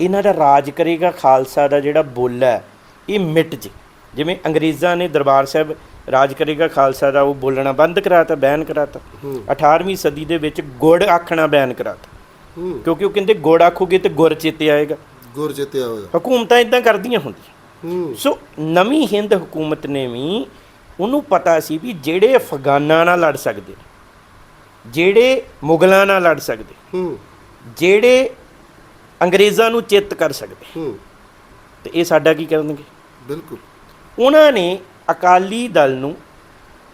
ਇਹਨਾਂ ਦਾ ਰਾਜ ਕਰੇਗਾ ਖਾਲਸਾ ਦਾ ਜਿਹੜਾ ਬੁੱਲ ਹੈ ਇਹ ਮਿਟ ਜੇ ਜਿਵੇਂ ਅੰਗਰੇਜ਼ਾਂ ਨੇ ਦਰਬਾਰ ਸਾਹਿਬ ਰਾਜ ਕਰੇਗਾ ਖਾਲਸਾ ਦਾ ਉਹ ਬੋਲਣਾ ਬੰਦ ਕਰਾਤਾ ਬੈਨ ਕਰਾਤਾ। ਹੂੰ। 18ਵੀਂ ਸਦੀ ਦੇ ਵਿੱਚ ਗੁੜ ਆਖਣਾ ਬੈਨ ਕਰਾਤਾ। ਕਿਉਂਕਿ ਉਹ ਕਹਿੰਦੇ ਗੁੜ ਆਖੋਗੇ ਤੇ ਗੁਰ ਚੇਤੇ ਆਏਗਾ। ਗੁਰ ਜਿੱਤਿਆ ਹੋਇਆ ਹਕੂਮਤਾਂ ਇਦਾਂ ਕਰਦੀਆਂ ਹੁੰਦੀਆਂ। ਹੂੰ। ਸੋ ਨਵੀਂ ਹਿੰਦ ਹਕੂਮਤ ਨੇ ਵੀ ਉਹਨੂੰ ਪਤਾ ਸੀ ਵੀ ਜਿਹੜੇ ਅਫਗਾਨਾਂ ਨਾਲ ਲੜ ਸਕਦੇ ਜਿਹੜੇ ਮੁਗਲਾਂ ਨਾਲ ਲੜ ਸਕਦੇ ਹੂੰ। ਜਿਹੜੇ ਅੰਗਰੇਜ਼ਾਂ ਨੂੰ ਚਿੱਤ ਕਰ ਸਕਦੇ ਹੂੰ। ਤੇ ਇਹ ਸਾਡਾ ਕੀ ਕਰਨਗੇ? ਬਿਲਕੁਲ। ਉਹਨਾਂ ਨੇ ਅਕਾਲੀ ਦਲ ਨੂੰ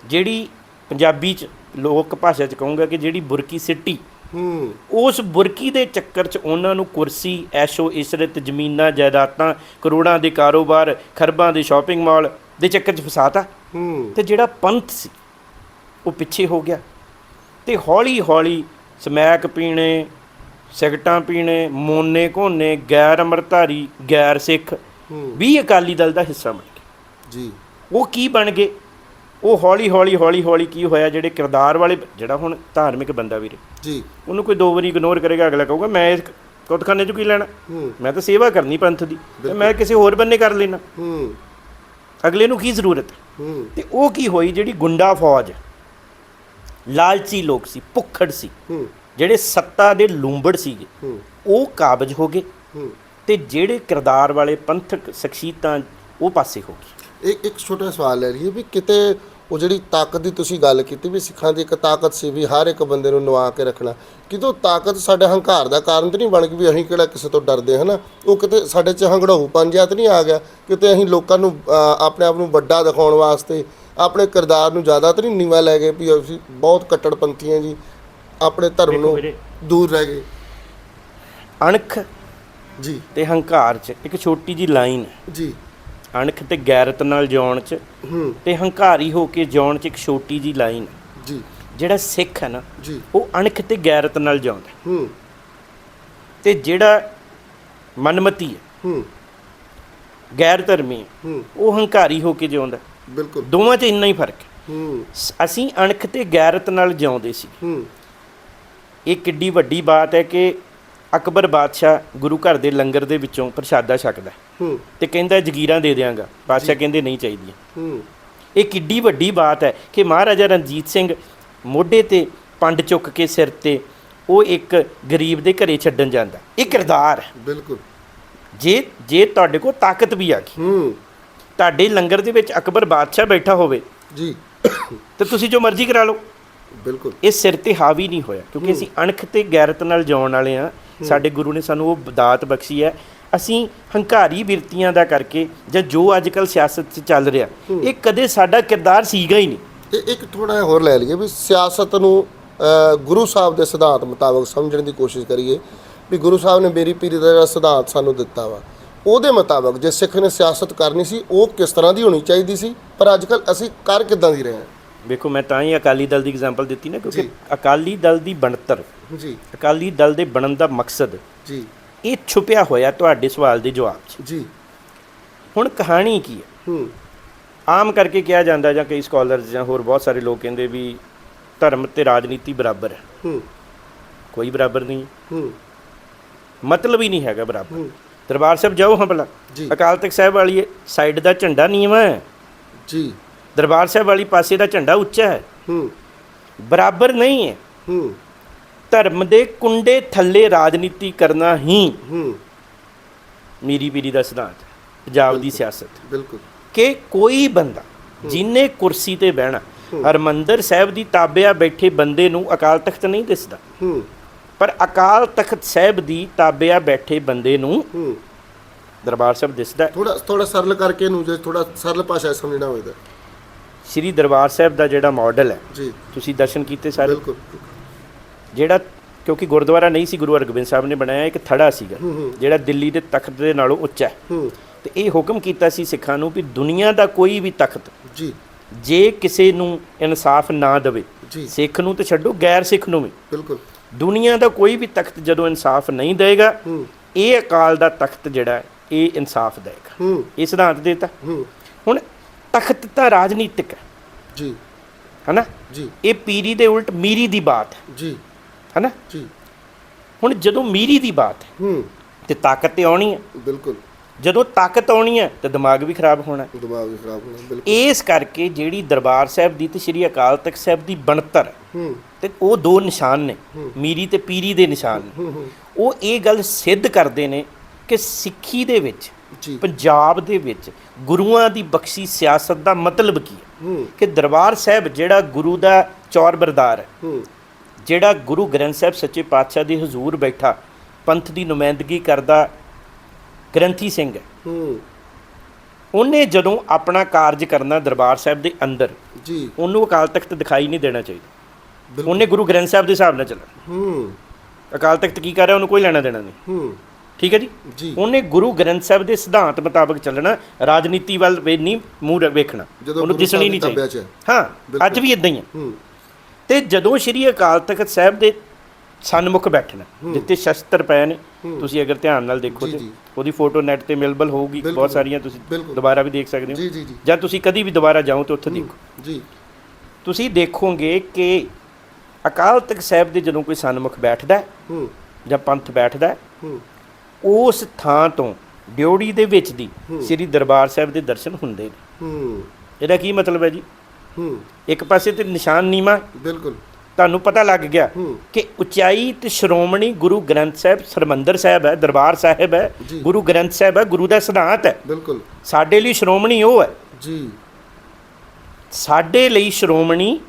ਜਿਹੜੀ ਪੰਜਾਬੀ ਚ ਲੋਕ ਭਾਸ਼ਾ ਚ ਕਹੂੰਗਾ ਕਿ ਜਿਹੜੀ ਬੁਰਕੀ ਸਿੱਟੀ ਹੂੰ। ਉਸ ਬੁਰਕੀ ਦੇ ਚੱਕਰ ਚ ਉਹਨਾਂ ਨੂੰ ਕੁਰਸੀ ਐਸ਼ੋ ਇਸ਼ਰਤ ਜ਼ਮੀਨਾਂ ਜਾਇਦਾਦਾਂ ਕਰੋੜਾਂ ਦੇ ਕਾਰੋਬਾਰ ਖਰਬਾਂ ਦੇ ਸ਼ਾਪਿੰਗ ਮਾਲ ਦੇ ਚੱਕਰ ਚ ਫਸਾਤਾ। ਹੂੰ। ਤੇ ਜਿਹੜਾ ਪੰਥ ਸੀ ਉਹ ਪਿੱਛੇ ਹੋ ਗਿਆ। ਤੇ ਹੌਲੀ ਹੌਲੀ ਸਮੈਕ ਪੀਣੇ ਸਿਗਟਾਂ ਪੀਣੇ ਮੋਨੇ ਘੋਨੇ ਗੈਰ ਅੰਮ੍ਰਿਤਧਾਰੀ ਗੈਰ ਸਿੱਖ ਵੀ ਅਕਾਲੀ ਦਲ ਦਾ ਹਿੱਸਾ ਬਣ ਗਏ। ਜੀ। ਉਹ ਕੀ ਬਣ ਗਏ? ਉਹ ਹੌਲੀ ਹੌਲੀ ਹੌਲੀ ਹੌਲੀ ਕੀ ਹੋਇਆ ਜਿਹੜੇ ਕਿਰਦਾਰ ਵਾਲੇ ਜਿਹੜਾ ਹੁਣ ਧਾਰਮਿਕ ਬੰਦਾ ਵੀਰੇ ਜੀ। ਉਹਨੂੰ ਕੋਈ ਦੋ ਵਾਰੀ ਇਗਨੋਰ ਕਰੇਗਾ ਅਗਲਾ ਕਹੂਗਾ ਮੈਂ ਇਸ ਕੁੱਤਖਾਨੇ 'ਚ ਕੀ ਲੈਣਾ? ਮੈਂ ਤਾਂ ਸੇਵਾ ਕਰਨੀ ਪੰਥ ਦੀ ਤੇ ਮੈਂ ਕਿਸੇ ਹੋਰ ਬੰਨੇ ਕਰ ਲੈਣਾ। ਹੂੰ। ਅਗਲੇ ਨੂੰ ਕੀ ਜ਼ਰੂਰਤ? ਤੇ ਉਹ ਕੀ ਹੋਈ ਜਿਹੜੀ ਗੁੰਡਾ ਫੌਜ ਲਾਲਚੀ ਲੋਕ ਸੀ ਭੁੱਖੜ ਸੀ ਹੂੰ। ਜਿਹੜੇ ਸੱਤਾ ਦੇ ਲੂੰਬੜ ਸੀਗੇ ਹੂੰ। ਉਹ ਕਾਬਜ ਹੋ ਗਏ ਹੂੰ। ਤੇ ਜਿਹੜੇ ਕਿਰਦਾਰ ਵਾਲੇ ਪੰਥਕ ਸ਼ਖਸੀਅਤਾਂ ਉਹ ਪਾਸੇ ਹੋ ਗਏ। ਇੱਕ ਇੱਕ ਛੋਟਾ ਸਵਾਲ ਲੈ ਲਈਏ ਵੀ ਕਿਤੇ ਉਹ ਜਿਹੜੀ ਤਾਕਤ ਦੀ ਤੁਸੀਂ ਗੱਲ ਕੀਤੀ ਵੀ ਸਿੱਖਾਂ ਦੀ ਇੱਕ ਤਾਕਤ ਸੀ ਵੀ ਹਰ ਇੱਕ ਬੰਦੇ ਨੂੰ ਨਵਾ ਕੇ ਰੱਖਣਾ। ਕਿਤੇ ਉਹ ਤਾਕਤ ਸਾਡੇ ਹੰਕਾਰ ਦਾ ਕਾਰਨ ਤਾਂ ਨਹੀਂ ਬਣ ਗਈ ਵੀ ਅਸੀਂ ਕਿਹੜਾ ਕਿਸੇ ਤੋਂ ਡਰਦੇ ਹਨਾ? ਉਹ ਕਿਤੇ ਸਾਡੇ 'ਚ ਹੰਗੜਾਊ ਪੰਜਿਆ ਤਾਂ ਨਹੀਂ ਆ ਗਿਆ। ਕਿਤੇ ਅਸੀਂ ਲੋਕਾਂ ਨੂੰ ਆਪਣੇ ਆਪ ਨੂੰ ਵੱਡਾ ਦਿਖਾਉਣ ਵਾਸਤੇ ਆਪਣੇ ਕਿਰਦਾਰ ਨੂੰ ਜ਼ਿਆਦਾ ਤਾਂ ਨਹੀਂ ਨੀਵਾ ਲੈ ਗਏ ਵੀ ਅਸੀਂ ਬਹੁਤ ਕੱਟੜਪੰਥੀ ਹਾਂ ਜੀ। ਆਪਣੇ ਧਰਮ ਨੂੰ। ਦੂਰ ਰਹਿ ਗਏ। ਅਣਖ ਜੀ। ਤੇ ਹੰਕਾਰ 'ਚ ਇੱਕ ਛੋਟੀ ਜੀ ਲਾਈਨ। ਜੀ। ਅਣਖ ਤੇ ਗੈਰਤ ਨਾਲ ਜਿਉਣ 'ਚ ਹੂੰ। ਤੇ ਹੰਕਾਰੀ ਹੋ ਕੇ ਜਿਉਣ 'ਚ ਇੱਕ ਛੋਟੀ ਜੀ ਲਾਈਨ। ਜੀ। ਜਿਹੜਾ ਸਿੱਖ ਹੈ ਨਾ ਜੀ। ਉਹ ਅਣਖ ਤੇ ਗੈਰਤ ਨਾਲ ਜਿਉਂਦਾ ਹੈ। ਤੇ ਜਿਹੜਾ ਮਨਮਤੀ ਹੈ ਹੂੰ। ਗੈਰ ਧਰਮੀ ਹੈ ਹੂੰ। ਉਹ ਹੰਕਾਰੀ ਹੋ ਕੇ ਜਿਉਂਦਾ। ਬਿਲਕੁਲ। ਦੋਵਾਂ 'ਚ ਇੰਨਾ ਹੀ ਫ਼ਰਕ ਹੈ। ਹੂੰ। ਸ- ਅਸੀਂ ਅਣਖ ਤੇ ਗੈਰਤ ਨਾਲ ਜਿਉਂਦੇ ਸੀ। ਹੂੰ। ਇਹ ਕਿੱਡੀ ਵੱਡੀ ਬਾਤ ਹੈ ਕਿ ਅਕਬਰ ਬਾਦਸ਼ਾਹ ਗੁਰੂ ਘਰ ਦੇ ਲੰਗਰ ਦੇ ਵਿੱਚੋਂ ਪ੍ਰਸ਼ਾਦਾ ਛਕਦਾ ਹੈ ਤੇ ਕਹਿੰਦਾ ਜਗੀਰਾਂ ਦੇ ਦਿਆਂਗਾ। ਬਾਦਸ਼ਾਹ ਕਹਿੰਦੇ ਨਹੀਂ ਚਾਹੀਦੀਆਂ। ਹੂੰ। ਇਹ ਕਿੱਡੀ ਵੱਡੀ ਬਾਤ ਹੈ ਕਿ ਮਹਾਰਾਜਾ ਰਣਜੀਤ ਸਿੰਘ ਮੋਢੇ ਤੇ ਪੰਡ ਚੁੱਕ ਕੇ ਸਿਰ ਤੇ ਉਹ ਇੱਕ ਗਰੀਬ ਦੇ ਘਰੇ ਛੱਡਣ ਜਾਂਦਾ ਇਹ ਕਿਰਦਾਰ ਹੈ। ਬਿਲਕੁਲ। ਜੇ ਜੇ ਤੁਹਾਡੇ ਕੋਲ ਤਾਕਤ ਵੀ ਆ ਗਈ ਹੂੰ। ਤੁਹਾਡੇ ਲੰਗਰ ਦੇ ਵਿੱਚ ਅਕਬਰ ਬਾਦਸ਼ਾਹ ਬੈਠਾ ਹੋਵੇ ਜੀ। ਤੇ ਤੁਸੀਂ ਜੋ ਮਰਜ਼ੀ ਕਰਾ ਲਓ। ਬਿਲਕੁਲ। ਇਹ ਸਿਰ ਤੇ ਹਾਵੀ ਨਹੀਂ ਹੋਇਆ ਕਿਉਂਕਿ ਅਸੀਂ ਅਣਖ ਤੇ ਗੈਰਤ ਨਾਲ ਜਿਉਣ ਵਾਲੇ ਆ ਸਾਡੇ ਗੁਰੂ ਨੇ ਸਾਨੂੰ ਉਹ ਦਾਤ ਬਖਸ਼ੀ ਹੈ। ਅਸੀਂ ਹੰਕਾਰੀ ਬਿਰਤੀਆਂ ਦਾ ਕਰਕੇ ਜਾਂ ਜੋ ਅੱਜ ਕੱਲ ਸਿਆਸਤ 'ਚ ਚੱਲ ਰਿਹਾ ਇਹ ਕਦੇ ਸਾਡਾ ਕਿਰਦਾਰ ਸੀਗਾ ਹੀ ਨਹੀਂ। ਇੱਕ ਥੋੜਾ ਹੋਰ ਲੈ ਲਈਏ ਵੀ ਸਿਆਸਤ ਨੂੰ ਗੁਰੂ ਸਾਹਿਬ ਦੇ ਸਿਧਾਂਤ ਮੁਤਾਬਕ ਸਮਝਣ ਦੀ ਕੋਸ਼ਿਸ਼ ਕਰੀਏ ਵੀ ਗੁਰੂ ਸਾਹਿਬ ਨੇ ਮੇਰੀ ਪੀਰੀ ਦਾ ਸਿਧਾਂਤ ਸਾਨੂੰ ਦਿੱਤਾ ਵਾ ਉਹਦੇ ਮੁਤਾਬਕ ਜੇ ਸਿੱਖ ਨੇ ਸਿਆਸਤ ਕਰਨੀ ਸੀ ਉਹ ਕਿਸ ਤਰ੍ਹਾਂ ਦੀ ਹੋਣੀ ਚਾਹੀਦੀ ਸੀ? ਪਰ ਅੱਜ ਕੱਲ ਅਸੀਂ ਕਰ ਕਿੱਦਾਂ ਦੀ ਰਹੇ ਹਾਂ? ਵੇਖੋ ਮੈਂ ਤਾਂ ਹੀ ਅਕਾਲੀ ਦਲ ਦੀ ਐਗਜ਼ਾਮਪਲ ਦਿੱਤੀ ਨਾ ਕਿਉਂਕਿ। ਅਕਾਲੀ ਦਲ ਦੀ ਬਣਤਰ ਜੀ। ਅਕਾਲੀ ਦਲ ਦੇ ਬਣਨ ਦਾ ਮਕਸਦ ਜੀ। ਇਹ ਛੁਪਿਆ ਹੋਇਆ ਤੁਹਾਡੇ ਸਵਾਲ ਦੇ ਜਵਾਬ 'ਚ। ਜੀ। ਹੁਣ ਕਹਾਣੀ ਕੀ ਹੈ? ਹੂੰ। ਆਮ ਕਰਕੇ ਕਿਹਾ ਜਾਂਦਾ ਜਾਂ ਕਈ ਸਕਾਲਰਸ ਜਾਂ ਹੋਰ ਬਹੁਤ ਸਾਰੇ ਲੋਕ ਕਹਿੰਦੇ ਵੀ ਧਰਮ ਤੇ ਰਾਜਨੀਤੀ ਬਰਾਬਰ ਹੈ। ਹੂੰ। ਕੋਈ ਬਰਾਬਰ ਨਹੀਂ ਹੂੰ। ਮਤਲਬ ਹੀ ਨਹੀਂ ਹੈਗਾ ਬਰਾਬਰ। ਦਰਬਾਰ ਸਾਹਿਬ ਜਾਓ ਹਾਂ ਭਲਾ। ਅਕਾਲ ਤਖਤ ਸਾਹਿਬ ਵਾਲੀ ਸਾਈਡ ਦਾ ਝੰਡਾ ਨੀਵਾਂ ਹੈ। ਜੀ। ਦਰਬਾਰ ਸਾਹਿਬ ਵਾਲੀ ਪਾਸੇ ਦਾ ਝੰਡਾ ਉੱਚਾ ਹੈ। ਹੂੰ। ਬਰਾਬਰ ਨਹੀਂ ਹੈ। ਹੂੰ। ਧਰਮ ਦੇ ਕੁੰਡੇ ਥੱਲੇ ਰਾਜਨੀਤੀ ਕਰਨਾ ਹੀ ਹੂੰ। ਮੇਰੀ ਪੀਰੀ ਦਾ ਸਿਧਾਂਤ ਪੰਜਾਬ ਦੀ ਸਿਆਸਤ। ਬਿਲਕੁਲ। ਕਿ ਕੋਈ ਬੰਦਾ ਜਿਨੇ ਕੁਰਸੀ ਤੇ ਬਹਿਣਾ ਹਰਮੰਦਰ ਸਾਹਿਬ ਦੀ ਤਾਬਿਆ ਬੈਠੇ ਬੰਦੇ ਨੂੰ ਅਕਾਲ ਤਖਤ ਨਹੀਂ ਦਿਸਦਾ। ਹੂੰ। ਪਰ ਅਕਾਲ ਤਖਤ ਸਾਹਿਬ ਦੀ ਤਾਬਿਆ ਬੈਠੇ ਬੰਦੇ ਨੂੰ ਹੂੰ। ਦਰਬਾਰ ਸਾਹਿਬ ਦਿਸਦਾ। ਥੋੜਾ ਥੋੜਾ ਸਰਲ ਕਰਕੇ ਨੂੰ ਜੇ ਥੋੜਾ ਸਰਲ ਭਾਸ਼ਾ ਸਮਝਣਾ ਹੋਵੇ ਤਾਂ। ਸ੍ਰੀ ਦਰਬਾਰ ਸਾਹਿਬ ਦਾ ਜਿਹੜਾ ਮਾਡਲ ਹੈ ਜੀ। ਤੁਸੀਂ ਦਰਸ਼ਨ ਕੀਤੇ ਸਾਰੇ? ਬਿਲਕੁਲ ਜਿਹੜਾ ਕਿਉਂਕਿ ਗੁਰਦੁਆਰਾ ਨਹੀਂ ਸੀ ਗੁਰੂ ਹਰਗੋਬਿੰਦ ਸਾਹਿਬ ਨੇ ਬਣਾਇਆ ਇੱਕ ਥੜਾ ਸੀਗਾ। ਜਿਹੜਾ ਦਿੱਲੀ ਦੇ ਤਖਤ ਦੇ ਨਾਲੋਂ ਉੱਚਾ ਹੈ। ਤੇ ਇਹ ਹੁਕਮ ਕੀਤਾ ਸੀ ਸਿੱਖਾਂ ਨੂੰ ਵੀ ਦੁਨੀਆ ਦਾ ਕੋਈ ਵੀ ਤਖਤ ਜੀ। ਜੇ ਕਿਸੇ ਨੂੰ ਇਨਸਾਫ ਨਾ ਦੇਵੇ ਸਿੱਖ ਨੂੰ ਤੇ ਛੱਡੋ ਗੈਰ ਸਿੱਖ ਨੂੰ ਵੀ। ਬਿਲਕੁਲ। ਦੁਨੀਆ ਦਾ ਕੋਈ ਵੀ ਤਖਤ ਜਦੋਂ ਇਨਸਾਫ ਨਹੀਂ ਦੇਗਾ ਹੂੰ। ਇਹ ਅਕਾਲ ਦਾ ਤਖਤ ਜਿਹੜਾ ਇਹ ਇਨਸਾਫ ਦੇਗਾ ਹੂੰ। ਇਹ ਸਿਧਾਂਤ ਦੇਤਾ। ਹੁਣ ਤਖਤ ਤਾਂ ਰਾਜਨੀਤਿਕ ਹੈ। ਜੀ। ਹਨਾ? ਜੀ। ਇਹ ਪੀਰੀ ਦੇ ਉਲਟ ਮੀਰੀ ਦੀ ਬਾਤ ਹੈ। ਜੀ। ਹਨਾ? ਜੀ। ਹੁਣ ਜਦੋਂ ਮੀਰੀ ਦੀ ਬਾਤ ਹੈ ਹੂੰ। ਤੇ ਤਾਕਤ ਤੇ ਆਉਣੀ ਹੈ। ਬਿਲਕੁਲ। ਜਦੋਂ ਤਾਕਤ ਆਉਣੀ ਹੈ ਤੇ ਦਿਮਾਗ ਵੀ ਖਰਾਬ ਹੋਣਾ ਹੈ। ਦਿਮਾਗ ਵੀ ਖਰਾਬ ਹੋਣਾ ਬਿਲਕੁਲ। ਇਸ ਕਰਕੇ ਜਿਹੜੀ ਦਰਬਾਰ ਸਾਹਿਬ ਦੀ ਤੇ ਸ੍ਰੀ ਅਕਾਲ ਤਖਤ ਸਾਹਿਬ ਦੀ ਬਣਤਰ ਹੈ, ਤੇ ਉਹ ਦੋ ਨਿਸ਼ਾਨ ਨੇ ਮੀਰੀ ਤੇ ਪੀਰੀ ਦੇ ਨਿਸ਼ਾਨ ਨੇ। ਉਹ ਇਹ ਗੱਲ ਸਿੱਧ ਕਰਦੇ ਨੇ ਕਿ ਸਿੱਖੀ ਦੇ ਵਿੱਚ ਪੰਜਾਬ ਦੇ ਵਿੱਚ ਗੁਰੂਆਂ ਦੀ ਬਖਸ਼ੀ ਸਿਆਸਤ ਦਾ ਮਤਲਬ ਕੀ ਹੈ? ਕਿ ਦਰਬਾਰ ਸਾਹਿਬ ਜਿਹੜਾ ਗੁਰੂ ਦਾ ਚੌਰ ਬਰਦਾਰ ਹੈ ਜਿਹੜਾ ਗੁਰੂ ਗ੍ਰੰਥ ਸਾਹਿਬ ਸੱਚੇ ਪਾਤਸ਼ਾਹ ਦੇ ਹਜ਼ੂਰ ਬੈਠਾ ਪੰਥ ਦੀ ਨੁਮਾਇੰਦਗੀ ਕਰਦਾ ਗ੍ਰੰਥੀ ਸਿੰਘ ਹੈ। ਉਹਨੇ ਜਦੋਂ ਆਪਣਾ ਕਾਰਜ ਕਰਨਾ ਦਰਬਾਰ ਸਾਹਿਬ ਦੇ ਅੰਦਰ ਜੀ। ਉਹਨੂੰ ਅਕਾਲ ਤਖਤ ਦਿਖਾਈ ਨਹੀਂ ਦੇਣਾ ਚਾਹੀਦਾ। ਉਹਨੇ ਗੁਰੂ ਗ੍ਰੰਥ ਸਾਹਿਬ ਦੇ ਹਿਸਾਬ ਨਾਲ ਚੱਲਣਾ। ਹੂੰ। ਅਕਾਲ ਤਖਤ ਕੀ ਕਰ ਰਿਹਾ? ਉਹਨੂੰ ਕੋਈ ਲੈਣਾ ਦੇਣਾ ਨਹੀਂ। ਹੂੰ। ਠੀਕ ਹੈ ਜੀ? ਉਹਨੇ ਗੁਰੂ ਗ੍ਰੰਥ ਸਾਹਿਬ ਦੇ ਸਿਧਾਂਤ ਮੁਤਾਬਕ ਚੱਲਣਾ ਰਾਜਨੀਤੀ ਵੱਲ ਵੇ ਨਹੀਂ ਮੂੰਹ ਵੇਖਣਾ। ਉਹਨੂੰ ਦਿਸਣੀ ਨਹੀਂ ਚਾਹੀਦੀ। ਹੈ। ਅੱਜ ਵੀ ਇਦਾਂ ਹੀ ਹੈ। ਤੇ ਜਦੋਂ ਸ਼੍ਰੀ ਅਕਾਲ ਤਖਤ ਸਾਹਿਬ ਦੇ ਸਨਮੁਖ ਬੈਠਣਾ ਜਿੱਤੇ ਸ਼ਸਤਰ ਪਏ ਨੇ ਤੁਸੀਂ ਅਗਰ ਧਿਆਨ ਨਾਲ ਦੇਖੋ ਤੇ। ਉਹਦੀ ਫੋਟੋ ਨੈਟ ਤੇ ਅਵੇਲੇਬਲ ਹੋਊਗੀ। ਬਹੁਤ ਸਾਰੀਆਂ ਤੁਸੀਂ। ਦੁਬਾਰਾ ਵੀ ਦੇਖ ਸਕਦੇ ਹੋ। ਜੀ ਜੀ ਜੀ। ਜਾਂ ਤੁਸੀਂ ਕਦੀ ਵੀ ਦੁਬਾਰਾ ਜਾਓ ਤੇ ਉੱਥੇ ਦੇਖੋ। ਜੀ। ਤੁਸੀਂ ਦੇਖੋਗੇ ਕਿ ਅਕਾਲ ਤਖਤ ਸਾਹਿਬ ਦੇ ਜਦੋਂ ਕੋਈ ਸਨਮੁਖ ਬੈਠਦਾ ਹੈ ਜਾਂ ਪੰਥ ਬੈਠਦਾ ਹੂੰ। ਉਸ ਥਾਂ ਤੋਂ ਡਿਉੜੀ ਦੇ ਵਿੱਚ ਦੀ ਸ੍ਰੀ ਦਰਬਾਰ ਸਾਹਿਬ ਦੇ ਦਰਸ਼ਨ ਹੁੰਦੇ ਨੇ। ਹੂੰ। ਇਹਦਾ ਕੀ ਮਤਲਬ ਹੈ ਜੀ? ਹੂੰ। ਇੱਕ ਪਾਸੇ ਤੇ ਨਿਸ਼ਾਨ ਨੀਮਾ ਬਿਲਕੁਲ। ਤੁਹਾਨੂੰ ਪਤਾ ਲੱਗ ਗਿਆ ਹੂੰ। ਕਿ ਉਚਾਈ ਤੇ ਸ਼੍ਰੋਮਣੀ ਗੁਰੂ ਗ੍ਰੰਥ ਸਾਹਿਬ ਸਰਮੰਦਰ ਸਾਹਿਬ ਹੈ ਦਰਬਾਰ ਸਾਹਿਬ ਹੈ ਜੀ। ਗੁਰੂ ਗ੍ਰੰਥ ਸਾਹਿਬ ਹੈ ਗੁਰੂ ਦਾ ਸਿਧਾਂਤ ਹੈ। ਬਿਲਕੁਲ। ਸਾਡੇ ਲਈ ਸ਼੍ਰੋਮਣੀ ਉਹ ਹੈ। ਜੀ। ਸਾਡੇ ਲਈ ਸ਼੍ਰੋਮਣੀ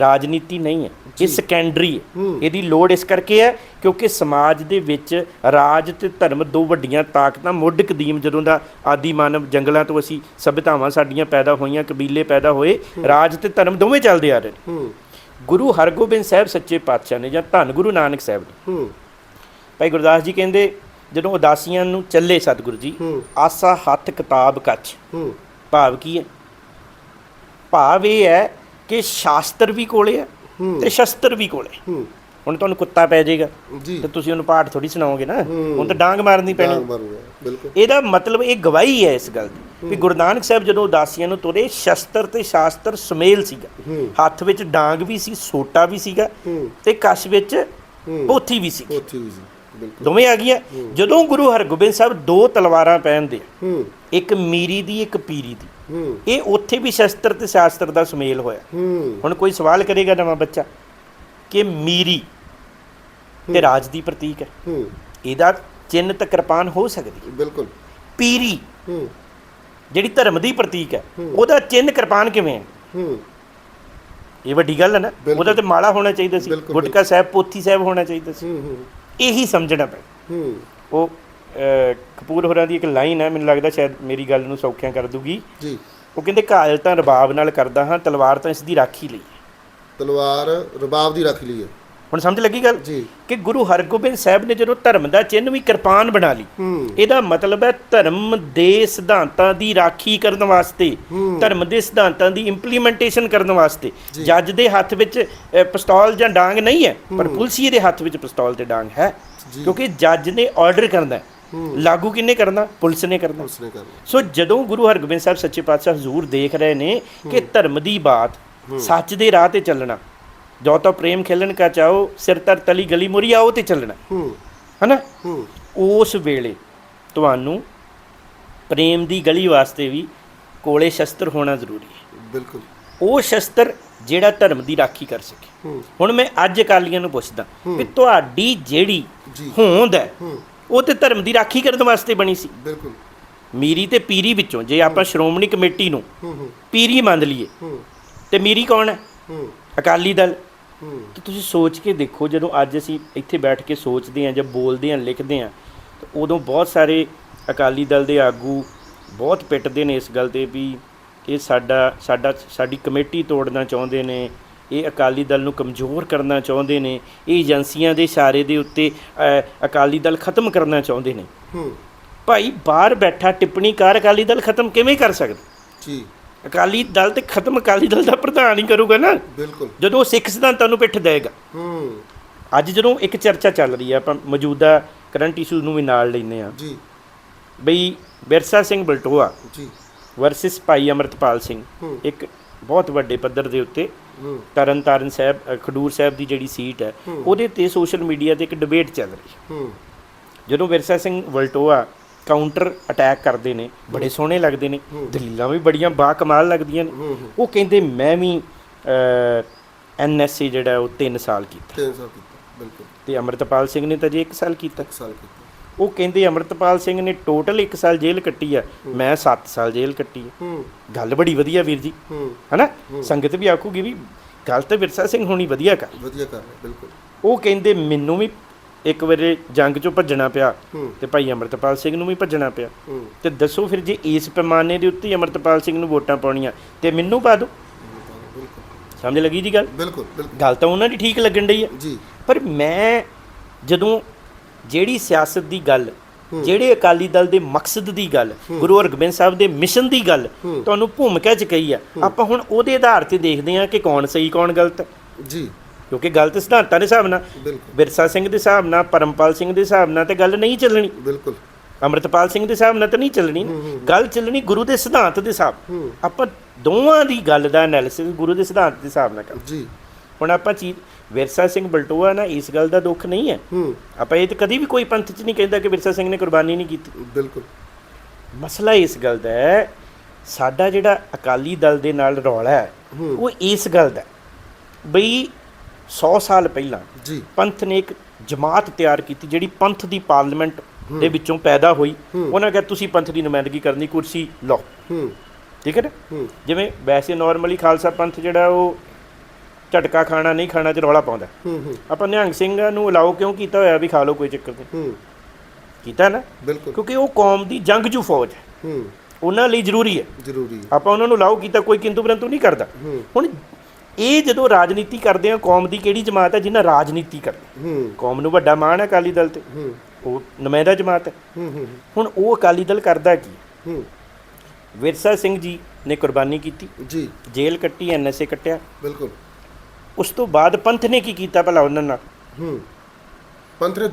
ਰਾਜਨੀਤੀ ਨਹੀਂ ਹੈ ਇਹ ਸੈਕੰਡਰੀ ਹੈ। ਇਹਦੀ ਲੋੜ ਇਸ ਕਰਕੇ ਹੈ ਕਿਉਂਕਿ ਸਮਾਜ ਦੇ ਵਿੱਚ ਰਾਜ ਤੇ ਧਰਮ ਦੋ ਵੱਡੀਆਂ ਤਾਕਤਾਂ ਮੁੱਢ ਕਦੀਮ ਜਦੋਂ ਦਾ ਆਦੀ ਮਾਨਵ ਜੰਗਲਾਂ ਤੋਂ ਅਸੀਂ ਸਭਿਤਾਵਾਂ ਸਾਡੀਆਂ ਪੈਦਾ ਹੋਈਆਂ ਕਬੀਲੇ ਪੈਦਾ ਹੋਏ ਰਾਜ ਤੇ ਧਰਮ ਦੋਵੇਂ ਚੱਲਦੇ ਆ ਰਹੇ ਨੇ। ਗੁਰੂ ਹਰਗੋਬਿੰਦ ਸਾਹਿਬ ਸੱਚੇ ਪਾਤਸ਼ਾਹ ਨੇ ਜਾਂ ਧੰਨ ਗੁਰੂ ਨਾਨਕ ਸਾਹਿਬ ਨੇ। ਭਾਈ ਗੁਰਦਾਸ ਜੀ ਕਹਿੰਦੇ ਜਦੋਂ ਉਦਾਸੀਆਂ ਨੂੰ ਚੱਲੇ ਸਤਿਗੁਰੂ ਜੀ। ਆਸਾ ਹੱਥ ਕਿਤਾਬ ਕੱਚ ਭਾਵ ਕੀ ਹੈ? ਭਾਵ ਇਹ ਹੈ ਕਿ ਸ਼ਾਸਤਰ ਵੀ ਕੋਲੇ ਹੂੰ। ਤੇ ਸ਼ਸਤਰ ਵੀ ਕੋਲੇ। ਹੁਣ ਤੁਹਾਨੂੰ ਕੁੱਤਾ ਪੈ ਜਾਏਗਾ ਤੇ ਤੁਸੀਂ ਉਹਨੂੰ ਪਾਠ ਥੋੜੀ ਸੁਣਾਓਗੇ ਨਾ। ਹੁਣ ਤਾਂ ਡਾਂਗ ਮਾਰਨੀ ਪੈਣੀ। ਬਿਲਕੁਲ। ਇਹਦਾ ਮਤਲਬ ਇਹ ਗਵਾਹੀ ਹੈ ਇਸ ਗੱਲ ਦੀ ਵੀ ਗੁਰੂ ਨਾਨਕ ਸਾਹਿਬ ਜਦੋਂ ਉਦਾਸੀਆਂ ਨੂੰ ਤੁਰੇ ਸ਼ਸਤਰ ਤੇ ਸ਼ਾਸਤਰ ਸੁਮੇਲ ਸੀਗਾ। ਹੱਥ ਵਿੱਚ ਡਾਂਗ ਵੀ ਸੀ ਸੋਟਾ ਵੀ ਸੀਗਾ ਤੇ ਕਸ਼ ਵਿੱਚ ਹੂੰ। ਪੋਥੀ ਵੀ ਸੀ ਉੱਥੇ ਵੀ ਸੀ ਬਿਲਕੁਲ। ਦੋਵੇਂ ਆ ਗਈਆਂ। ਜਦੋਂ ਗੁਰੂ ਹਰਗੋਬਿੰਦ ਸਾਹਿਬ ਦੋ ਤਲਵਾਰਾਂ ਪਹਿਨਦੇ ਆ, ਇੱਕ ਮੀਰੀ ਦੀ ਇੱਕ ਪੀਰੀ ਦੀ। ਇਹ ਉੱਥੇ ਵੀ ਸ਼ਸਤਰ ਤੇ ਸ਼ਾਸਤਰ ਦਾ ਸੁਮੇਲ ਹੋਇਆ। ਹੁਣ ਕੋਈ ਸਵਾਲ ਕਰੇਗਾ ਨਵਾਂ ਬੱਚਾ ਕਿ ਮੀਰੀ ਤੇ ਰਾਜ ਦੀ ਪ੍ਰਤੀਕ ਹੈ। ਇਹਦਾ ਚਿੰਨ੍ਹ ਤੇ ਕਿਰਪਾਨ ਹੋ ਸਕਦੀ ਹੈ। ਬਿਲਕੁਲ। ਪੀਰੀ ਜਿਹੜੀ ਧਰਮ ਦੀ ਪ੍ਰਤੀਕ ਹੈ ਉਹਦਾ ਚਿੰਨ੍ਹ ਕਿਰਪਾਨ ਕਿਵੇਂ ਹੈ? ਇਹ ਵੱਡੀ ਗੱਲ ਹੈ ਨਾ। ਉਹਦਾ ਤੇ ਮਾਲਾ ਹੋਣਾ ਚਾਹੀਦਾ ਸੀ। ਗੁਟਕਾ ਸਾਹਿਬ ਪੋਥੀ ਸਾਹਿਬ ਹੋਣਾ ਚਾਹੀਦਾ ਸੀ। ਇਹੀ ਸਮਝਣਾ ਪਏ। ਉਹ ਕਪੂਰ ਹੋਰਾਂ ਦੀ ਇੱਕ ਲਾਈਨ ਹੈ ਮੈਨੂੰ ਲੱਗਦਾ ਸ਼ਾਇਦ ਮੇਰੀ ਗੱਲ ਨੂੰ ਸੌਖਿਆਂ ਕਰ ਦੂਗੀ। ਜੀ। ਉਹ ਕਹਿੰਦੇ ਘਾਇਲ ਤਾਂ ਰਬਾਬ ਨਾਲ ਕਰਦਾ ਹਾਂ ਤਲਵਾਰ ਤਾਂ ਇਸ ਦੀ ਰਾਖੀ ਲਈ। ਤਲਵਾਰ ਰਬਾਬ ਦੀ ਰੱਖ ਲਈ ਹੈ। ਹੁਣ ਸਮਝ ਲੱਗੀ ਗੱਲ? ਜੀ। ਕਿ ਗੁਰੂ ਹਰਗੋਬਿੰਦ ਸਾਹਿਬ ਨੇ ਜਦੋਂ ਧਰਮ ਦਾ ਚਿੰਨ੍ਹ ਵੀ ਕਿਰਪਾਨ ਬਣਾ ਲਈ ਇਹਦਾ ਮਤਲਬ ਹੈ ਧਰਮ ਦੇ ਸਿਧਾਂਤਾਂ ਦੀ ਰਾਖੀ ਕਰਨ ਵਾਸਤੇ। ਧਰਮ ਦੇ ਸਿਧਾਂਤਾਂ ਦੀ ਇੰਪਲੀਮੈਂਟੇਸ਼ਨ ਕਰਨ ਵਾਸਤੇ। ਜੱਜ ਦੇ ਹੱਥ ਵਿੱਚ ਪਿਸਤੌਲ ਜਾਂ ਡਾਂਗ ਨਹੀਂ ਹੈ ਪਰ ਪੁਲਸੀਏ ਦੇ ਹੱਥ ਵਿੱਚ ਪਿਸਤੌਲ ਤੇ ਡਾਂਗ ਹੈ। ਕਿਉਂਕਿ ਜੱਜ ਨੇ ਆਰਡਰ ਕਰਨਾ ਹੈ। ਲਾਗੂ ਕਿੰਨੇ ਕਰਨਾ? ਪੁਲਿਸ ਨੇ ਕਰਨਾ। ਉਸਨੇ ਕਰਨਾ। ਸੋ ਜਦੋਂ ਗੁਰੂ ਹਰਗੋਬਿੰਦ ਸਾਹਿਬ ਸੱਚੇ ਪਾਤਸ਼ਾਹ ਹਜ਼ੂਰ ਦੇਖ ਰਹੇ ਨੇ ਕਿ ਧਰਮ ਦੀ ਬਾਤ ਸੱਚ ਦੇ ਰਾਹ ਤੇ ਚੱਲਣਾ ਜੋ ਤਾਂ ਪ੍ਰੇਮ ਖੇਲਣ ਕਾ ਚਾਹੋ ਸਿਰ ਤਰ ਤਲੀ ਗਲੀ ਮੁਰੀ ਆਓ ਤੇ ਚੱਲਣਾ। ਹਨਾ? ਉਸ ਵੇਲੇ ਤੁਹਾਨੂੰ ਪ੍ਰੇਮ ਦੀ ਗਲੀ ਵਾਸਤੇ ਵੀ ਕੋਲੇ ਸ਼ਸਤਰ ਹੋਣਾ ਜ਼ਰੂਰੀ ਹੈ। ਬਿਲਕੁਲ। ਉਹ ਸ਼ਸਤਰ ਜਿਹੜਾ ਧਰਮ ਦੀ ਰਾਖੀ ਕਰ ਸਕੇ। ਹੁਣ ਮੈਂ ਅੱਜ ਅਕਾਲੀਆਂ ਨੂੰ ਪੁੱਛਦਾ ਕਿ ਤੁਹਾਡੀ ਜਿਹੜੀ। ਹੋਂਦ ਹੂੰ। ਉਹ ਤੇ ਧਰਮ ਦੀ ਰਾਖੀ ਕਰਨ ਵਾਸਤੇ ਬਣੀ ਸੀ। ਬਿਲਕੁਲ। ਮੀਰੀ ਤੇ ਪੀਰੀ ਵਿੱਚੋਂ ਜੇ ਆਪਾਂ ਸ਼੍ਰੋਮਣੀ ਕਮੇਟੀ ਨੂੰ ਪੀਰੀ ਮੰਨ ਲਈਏ ਤੇ ਮੀਰੀ ਕੌਣ ਹੈ? ਅਕਾਲੀ ਦਲ। ਤੇ ਤੁਸੀਂ ਸੋਚ ਕੇ ਦੇਖੋ ਜਦੋਂ ਅੱਜ ਅਸੀਂ ਇੱਥੇ ਬੈਠ ਕੇ ਸੋਚਦੇ ਹਾਂ ਜਾਂ ਬੋਲਦੇ ਹਾਂ ਲਿਖਦੇ ਤਾਂ ਉਦੋਂ ਬਹੁਤ ਸਾਰੇ ਅਕਾਲੀ ਦਲ ਦੇ ਆਗੂ ਬਹੁਤ ਪਿੱਟਦੇ ਨੇ ਇਸ ਗੱਲ ਤੇ ਵੀ ਇਹ ਸਾਡਾ ਸਾਡਾ ਸਾਡੀ ਕਮੇਟੀ ਤੋੜਨਾ ਚਾਹੁੰਦੇ ਨੇ ਇਹ ਅਕਾਲੀ ਦਲ ਨੂੰ ਕਮਜ਼ੋਰ ਕਰਨਾ ਚਾਹੁੰਦੇ ਨੇ ਇਹ ਏਜੰਸੀਆਂ ਦੇ ਇਸ਼ਾਰੇ ਦੇ ਉੱਤੇ ਅਕਾਲੀ ਦਲ ਖਤਮ ਕਰਨਾ ਚਾਹੁੰਦੇ ਨੇ। ਹੂੰ। ਭਾਈ ਬਾਹਰ ਬੈਠਾ ਟਿੱਪਣੀਕਾਰ ਅਕਾਲੀ ਦਲ ਖਤਮ ਕਿਵੇਂ ਕਰ ਸਕਦਾ? ਜੀ। ਅਕਾਲੀ ਦਲ ਤੇ ਖਤਮ ਅਕਾਲੀ ਦਲ ਦਾ ਪ੍ਰਧਾਨ ਹੀ ਕਰੂਗਾ ਨਾ। ਬਿਲਕੁਲ। ਜਦੋਂ ਉਹ ਸਿੱਖ ਸਿਧਾਂਤਾਂ ਨੂੰ ਪਿੱਠ ਦੇਗਾ ਹੂੰ। ਅੱਜ ਜਦੋਂ ਇੱਕ ਚਰਚਾ ਚੱਲ ਰਹੀ ਹੈ ਆਪਾਂ ਮੌਜੂਦਾ ਕਰੰਟ ਇਸ਼ੂਜ਼ ਨੂੰ ਵੀ ਨਾਲ ਲੈਂਦੇ ਆ ਜੀ। ਬਈ ਵਿਰਸਾ ਸਿੰਘ ਬਲਟੋਆ ਜੀ। ਵਰਸਸ ਭਾਈ ਅਮਰਤਪਾਲ ਸਿੰਘ। ਇੱਕ ਬਹੁਤ ਵੱਡੇ ਪੱਧਰ ਦੇ ਉੱਤੇ ਹੂੰ। ਤਰਨ ਤਾਰਨ ਸਾਹਿਬ ਖਡੂਰ ਸਾਹਿਬ ਦੀ ਜਿਹੜੀ ਸੀਟ ਹੈ ਉਹਦੇ ਤੇ ਸੋਸ਼ਲ ਮੀਡੀਆ ਤੇ ਇੱਕ ਡਿਬੇਟ ਚੱਲ ਰਹੀ ਹੈ। ਜਦੋਂ ਵਿਰਸਾ ਸਿੰਘ ਵਲਟੋਆ ਕਾਊਂਟਰ ਅਟੈਕ ਕਰਦੇ ਨੇ ਬੜੇ ਸੋਹਣੇ ਲੱਗਦੇ ਨੇ ਦਲੀਲਾਂ ਵੀ ਬੜੀਆਂ ਬਾ ਕਮਾਲ ਲੱਗਦੀਆਂ ਨੇ। ਉਹ ਕਹਿੰਦੇ ਮੈਂ ਵੀ ਐਨਐਸਸੀ ਜਿਹੜਾ ਉਹ 3 ਸਾਲ ਕੀਤਾ। ਤਿੰਨ ਸਾਲ ਕੀਤਾ ਬਿਲਕੁਲ। ਤੇ ਅਮਰਤਪਾਲ ਸਿੰਘ ਨੇ ਤਾਂ ਜੇ 1 ਸਾਲ ਕੀਤਾ। ਇੱਕ ਸਾਲ ਕੀਤਾ। ਉਹ ਕਹਿੰਦੇ ਅਮਰਤਪਾਲ ਸਿੰਘ ਨੇ ਟੋਟਲ 1 ਸਾਲ ਜੇਲ੍ਹ ਕੱਟੀ ਆ। ਮੈਂ 7 ਸਾਲ ਜੇਲ੍ਹ ਕੱਟੀ ਆ। ਗੱਲ ਬੜੀ ਵਧੀਆ ਵੀਰ ਜੀ। ਹਨਾ? ਸੰਗਤ ਵੀ ਆਖੂਗੀ ਵੀ ਗੱਲ ਤਾਂ ਵਿਰਸਾ ਸਿੰਘ ਹੋਣੀ ਵਧੀਆ ਕਰ। ਵਧੀਆ ਕਰ ਬਿਲਕੁਲ। ਉਹ ਕਹਿੰਦੇ ਮੈਨੂੰ ਵੀ ਇੱਕ ਵਾਰੇ ਜੰਗ ਚੋਂ ਭੱਜਣਾ ਪਿਆ ਤੇ ਭਾਈ ਅਮਰਤਪਾਲ ਸਿੰਘ ਨੂੰ ਵੀ ਭੱਜਣਾ ਪਿਆ। ਤੇ ਦੱਸੋ ਫਿਰ ਜੇ ਇਸ ਪੈਮਾਨੇ ਦੇ ਉੱਤੇ ਅਮਰਤਪਾਲ ਸਿੰਘ ਨੂੰ ਵੋਟਾਂ ਪਾਉਣੀਆਂ ਤੇ ਮੈਨੂੰ ਪਾ ਦਿਓ। ਬਿਲਕੁਲ। ਸਮਝ ਲੱਗੀ ਜੀ ਗੱਲ? ਬਿਲਕੁਲ ਬਿਲਕੁਲ। ਗੱਲ ਤਾਂ ਉਹਨਾਂ ਦੀ ਠੀਕ ਲੱਗਣ ਡਈ ਹੈ ਜੀ। ਪਰ ਮੈਂ ਜਦੋਂ ਜਿਹੜੀ ਸਿਆਸਤ ਦੀ ਗੱਲ ਜਿਹੜੇ ਅਕਾਲੀ ਦਲ ਦੇ ਮਕਸਦ ਦੀ ਗੱਲ ਗੁਰੂ ਹਰਗੋਬਿੰਦ ਸਾਹਿਬ ਦੇ ਮਿਸ਼ਨ ਦੀ ਗੱਲ ਤੁਹਾਨੂੰ ਭੂਮਿਕਾ 'ਚ ਕਹੀ ਆ। ਆਪਾਂ ਹੁਣ ਉਹਦੇ ਆਧਾਰ ਤੇ ਦੇਖਦੇ ਹਾਂ ਕਿ ਕੌਣ ਸਹੀ ਕੌਣ ਗਲਤ। ਜੀ। ਕਿਉਂਕਿ ਗਲਤ ਸਿਧਾਂਤਾਂ ਦੇ ਹਿਸਾਬ ਨਾਲ ਵਿਰਸਾ ਸਿੰਘ ਦੇ ਹਿਸਾਬ ਨਾਲ ਪਰਮਪਾਲ ਸਿੰਘ ਦੇ ਹਿਸਾਬ ਨਾਲ ਤੇ ਗੱਲ ਨਹੀਂ ਚੱਲਣੀ। ਬਿਲਕੁਲ। ਅੰਮ੍ਰਿਤਪਾਲ ਸਿੰਘ ਦੇ ਹਿਸਾਬ ਨਾਲ ਤਾਂ ਨਹੀਂ ਚੱਲਣੀ। ਗੱਲ ਚੱਲਣੀ ਗੁਰੂ ਦੇ ਸਿਧਾਂਤ ਦੇ ਹਿਸਾਬ ਆਪਾਂ ਦੋਵਾਂ ਦੀ ਗੱਲ ਦਾ ਐਨਾਲਿਸਿਸ ਗੁਰੂ ਦੇ ਸਿਧਾਂਤ ਦੇ ਹਿਸਾਬ ਨਾਲ ਕਰ ਜੀ। ਹੁਣ ਆਪਾਂ ਚੀਜ਼ ਵਿਰਸਾ ਸਿੰਘ ਬਲਟੋਆ ਨਾ ਇਸ ਗੱਲ ਦਾ ਦੁੱਖ ਨਹੀਂ ਹੈ। ਹੂੰ। ਆਪਾਂ ਇਹ ਤਾਂ ਕਦੀ ਵੀ ਕੋਈ ਪੰਥ 'ਚ ਨਹੀਂ ਕਹਿੰਦਾ ਕਿ ਵਿਰਸਾ ਸਿੰਘ ਨੇ ਕੁਰਬਾਨੀ ਨਹੀਂ ਕੀਤੀ। ਬਿਲਕੁਲ। ਮਸਲਾ ਇਸ ਗੱਲ ਦਾ ਹੈ ਸਾਡਾ ਜਿਹੜਾ ਅਕਾਲੀ ਦਲ ਦੇ ਨਾਲ ਰੌਲਾ ਹੈ ਉਹ ਇਸ ਗੱਲ ਦਾ। ਬਈ 100 ਸਾਲ ਪਹਿਲਾਂ ਜੀ। ਪੰਥ ਨੇ ਇੱਕ ਜਮਾਤ ਤਿਆਰ ਕੀਤੀ ਜਿਹੜੀ ਪੰਥ ਦੀ ਪਾਰਲੀਮੈਂਟ ਦੇ ਵਿੱਚੋਂ ਪੈਦਾ ਹੋਈ। ਉਹਨਾਂ ਕਿਹਾ ਤੁਸੀਂ ਪੰਥ ਦੀ ਨੁਮਾਇੰਦਗੀ ਕਰਨੀ ਕੁਰਸੀ ਲਓ। ਠੀਕ ਹੈ ਨਾ? ਜਿਵੇਂ ਵੈਸੇ ਨਾਰਮਲੀ ਖਾਲਸਾ ਪੰਥ ਜਿਹੜਾ ਉਹ ਝਟਕਾ ਖਾਣਾ ਨਹੀਂ ਖਾਣਾ ਚ ਰੌਲਾ ਪਾਉਂਦਾ। ਹੂੰ ਹੂੰ। ਆਪਾਂ ਨਿਹੰਗ ਸਿੰਘ ਨੂੰ ਅਲਾਉ ਕਿਉਂ ਕੀਤਾ ਹੋਇਆ? ਵੀ ਖਾ ਲਓ ਕੋਈ ਚੱਕਰ ਨਹੀਂ। ਹੂੰ। ਕੀਤਾ ਨਾ? ਬਿਲਕੁਲ। ਕਿਉਂਕਿ ਉਹ ਕੌਮ ਦੀ ਜੰਗਜੂ ਫੌਜ ਹੈ। ਹੂੰ। ਉਹਨਾਂ ਲਈ ਜ਼ਰੂਰੀ ਹੈ। ਜ਼ਰੂਰੀ ਹੈ। ਆਪਾਂ ਉਹਨਾਂ ਨੂੰ ਅਲਾਉ ਕੀਤਾ ਕੋਈ ਕਿੰਤੂ ਪਰੰਤੂ ਨਹੀਂ ਕਰਦਾ। ਹੁਣ ਇਹ ਜਦੋਂ ਰਾਜਨੀਤੀ ਕਰਦੇ ਆ ਕੌਮ ਦੀ ਕਿਹੜੀ ਜਮਾਤ ਹੈ ਜਿਨ੍ਹਾਂ ਰਾਜਨੀਤੀ ਕਰਨੀ ਹੂੰ। ਕੌਮ ਨੂੰ ਵੱਡਾ ਮਾਣ ਹੈ ਅਕਾਲੀ ਦਲ ਤੇ। ਹੂੰ। ਉਹ ਨੁਮਾਇੰਦਾ ਜਮਾਤ ਹੈ। ਹੂੰ ਹੂੰ ਹੁਣ ਉਹ ਅਕਾਲੀ ਦਲ ਕਰਦਾ ਕੀ? ਹੂੰ। ਵਿਰਸਾ ਸਿੰਘ ਜੀ ਨੇ ਕੁਰਬਾਨੀ ਕੀਤੀ। ਜੀ। ਜੇਲ੍ਹ ਕੱਟੀ ਐਨਐਸਏ ਕੱਟਿਆ। ਬਿਲਕੁਲ। ਉਸ ਤੋਂ ਬਾਅਦ ਪੰਥ ਨੇ ਕੀ ਕੀਤਾ ਭਲਾ ਉਹਨਾਂ ਨਾਲ? ਹੂੰ। ਪੰਥ ਨੇ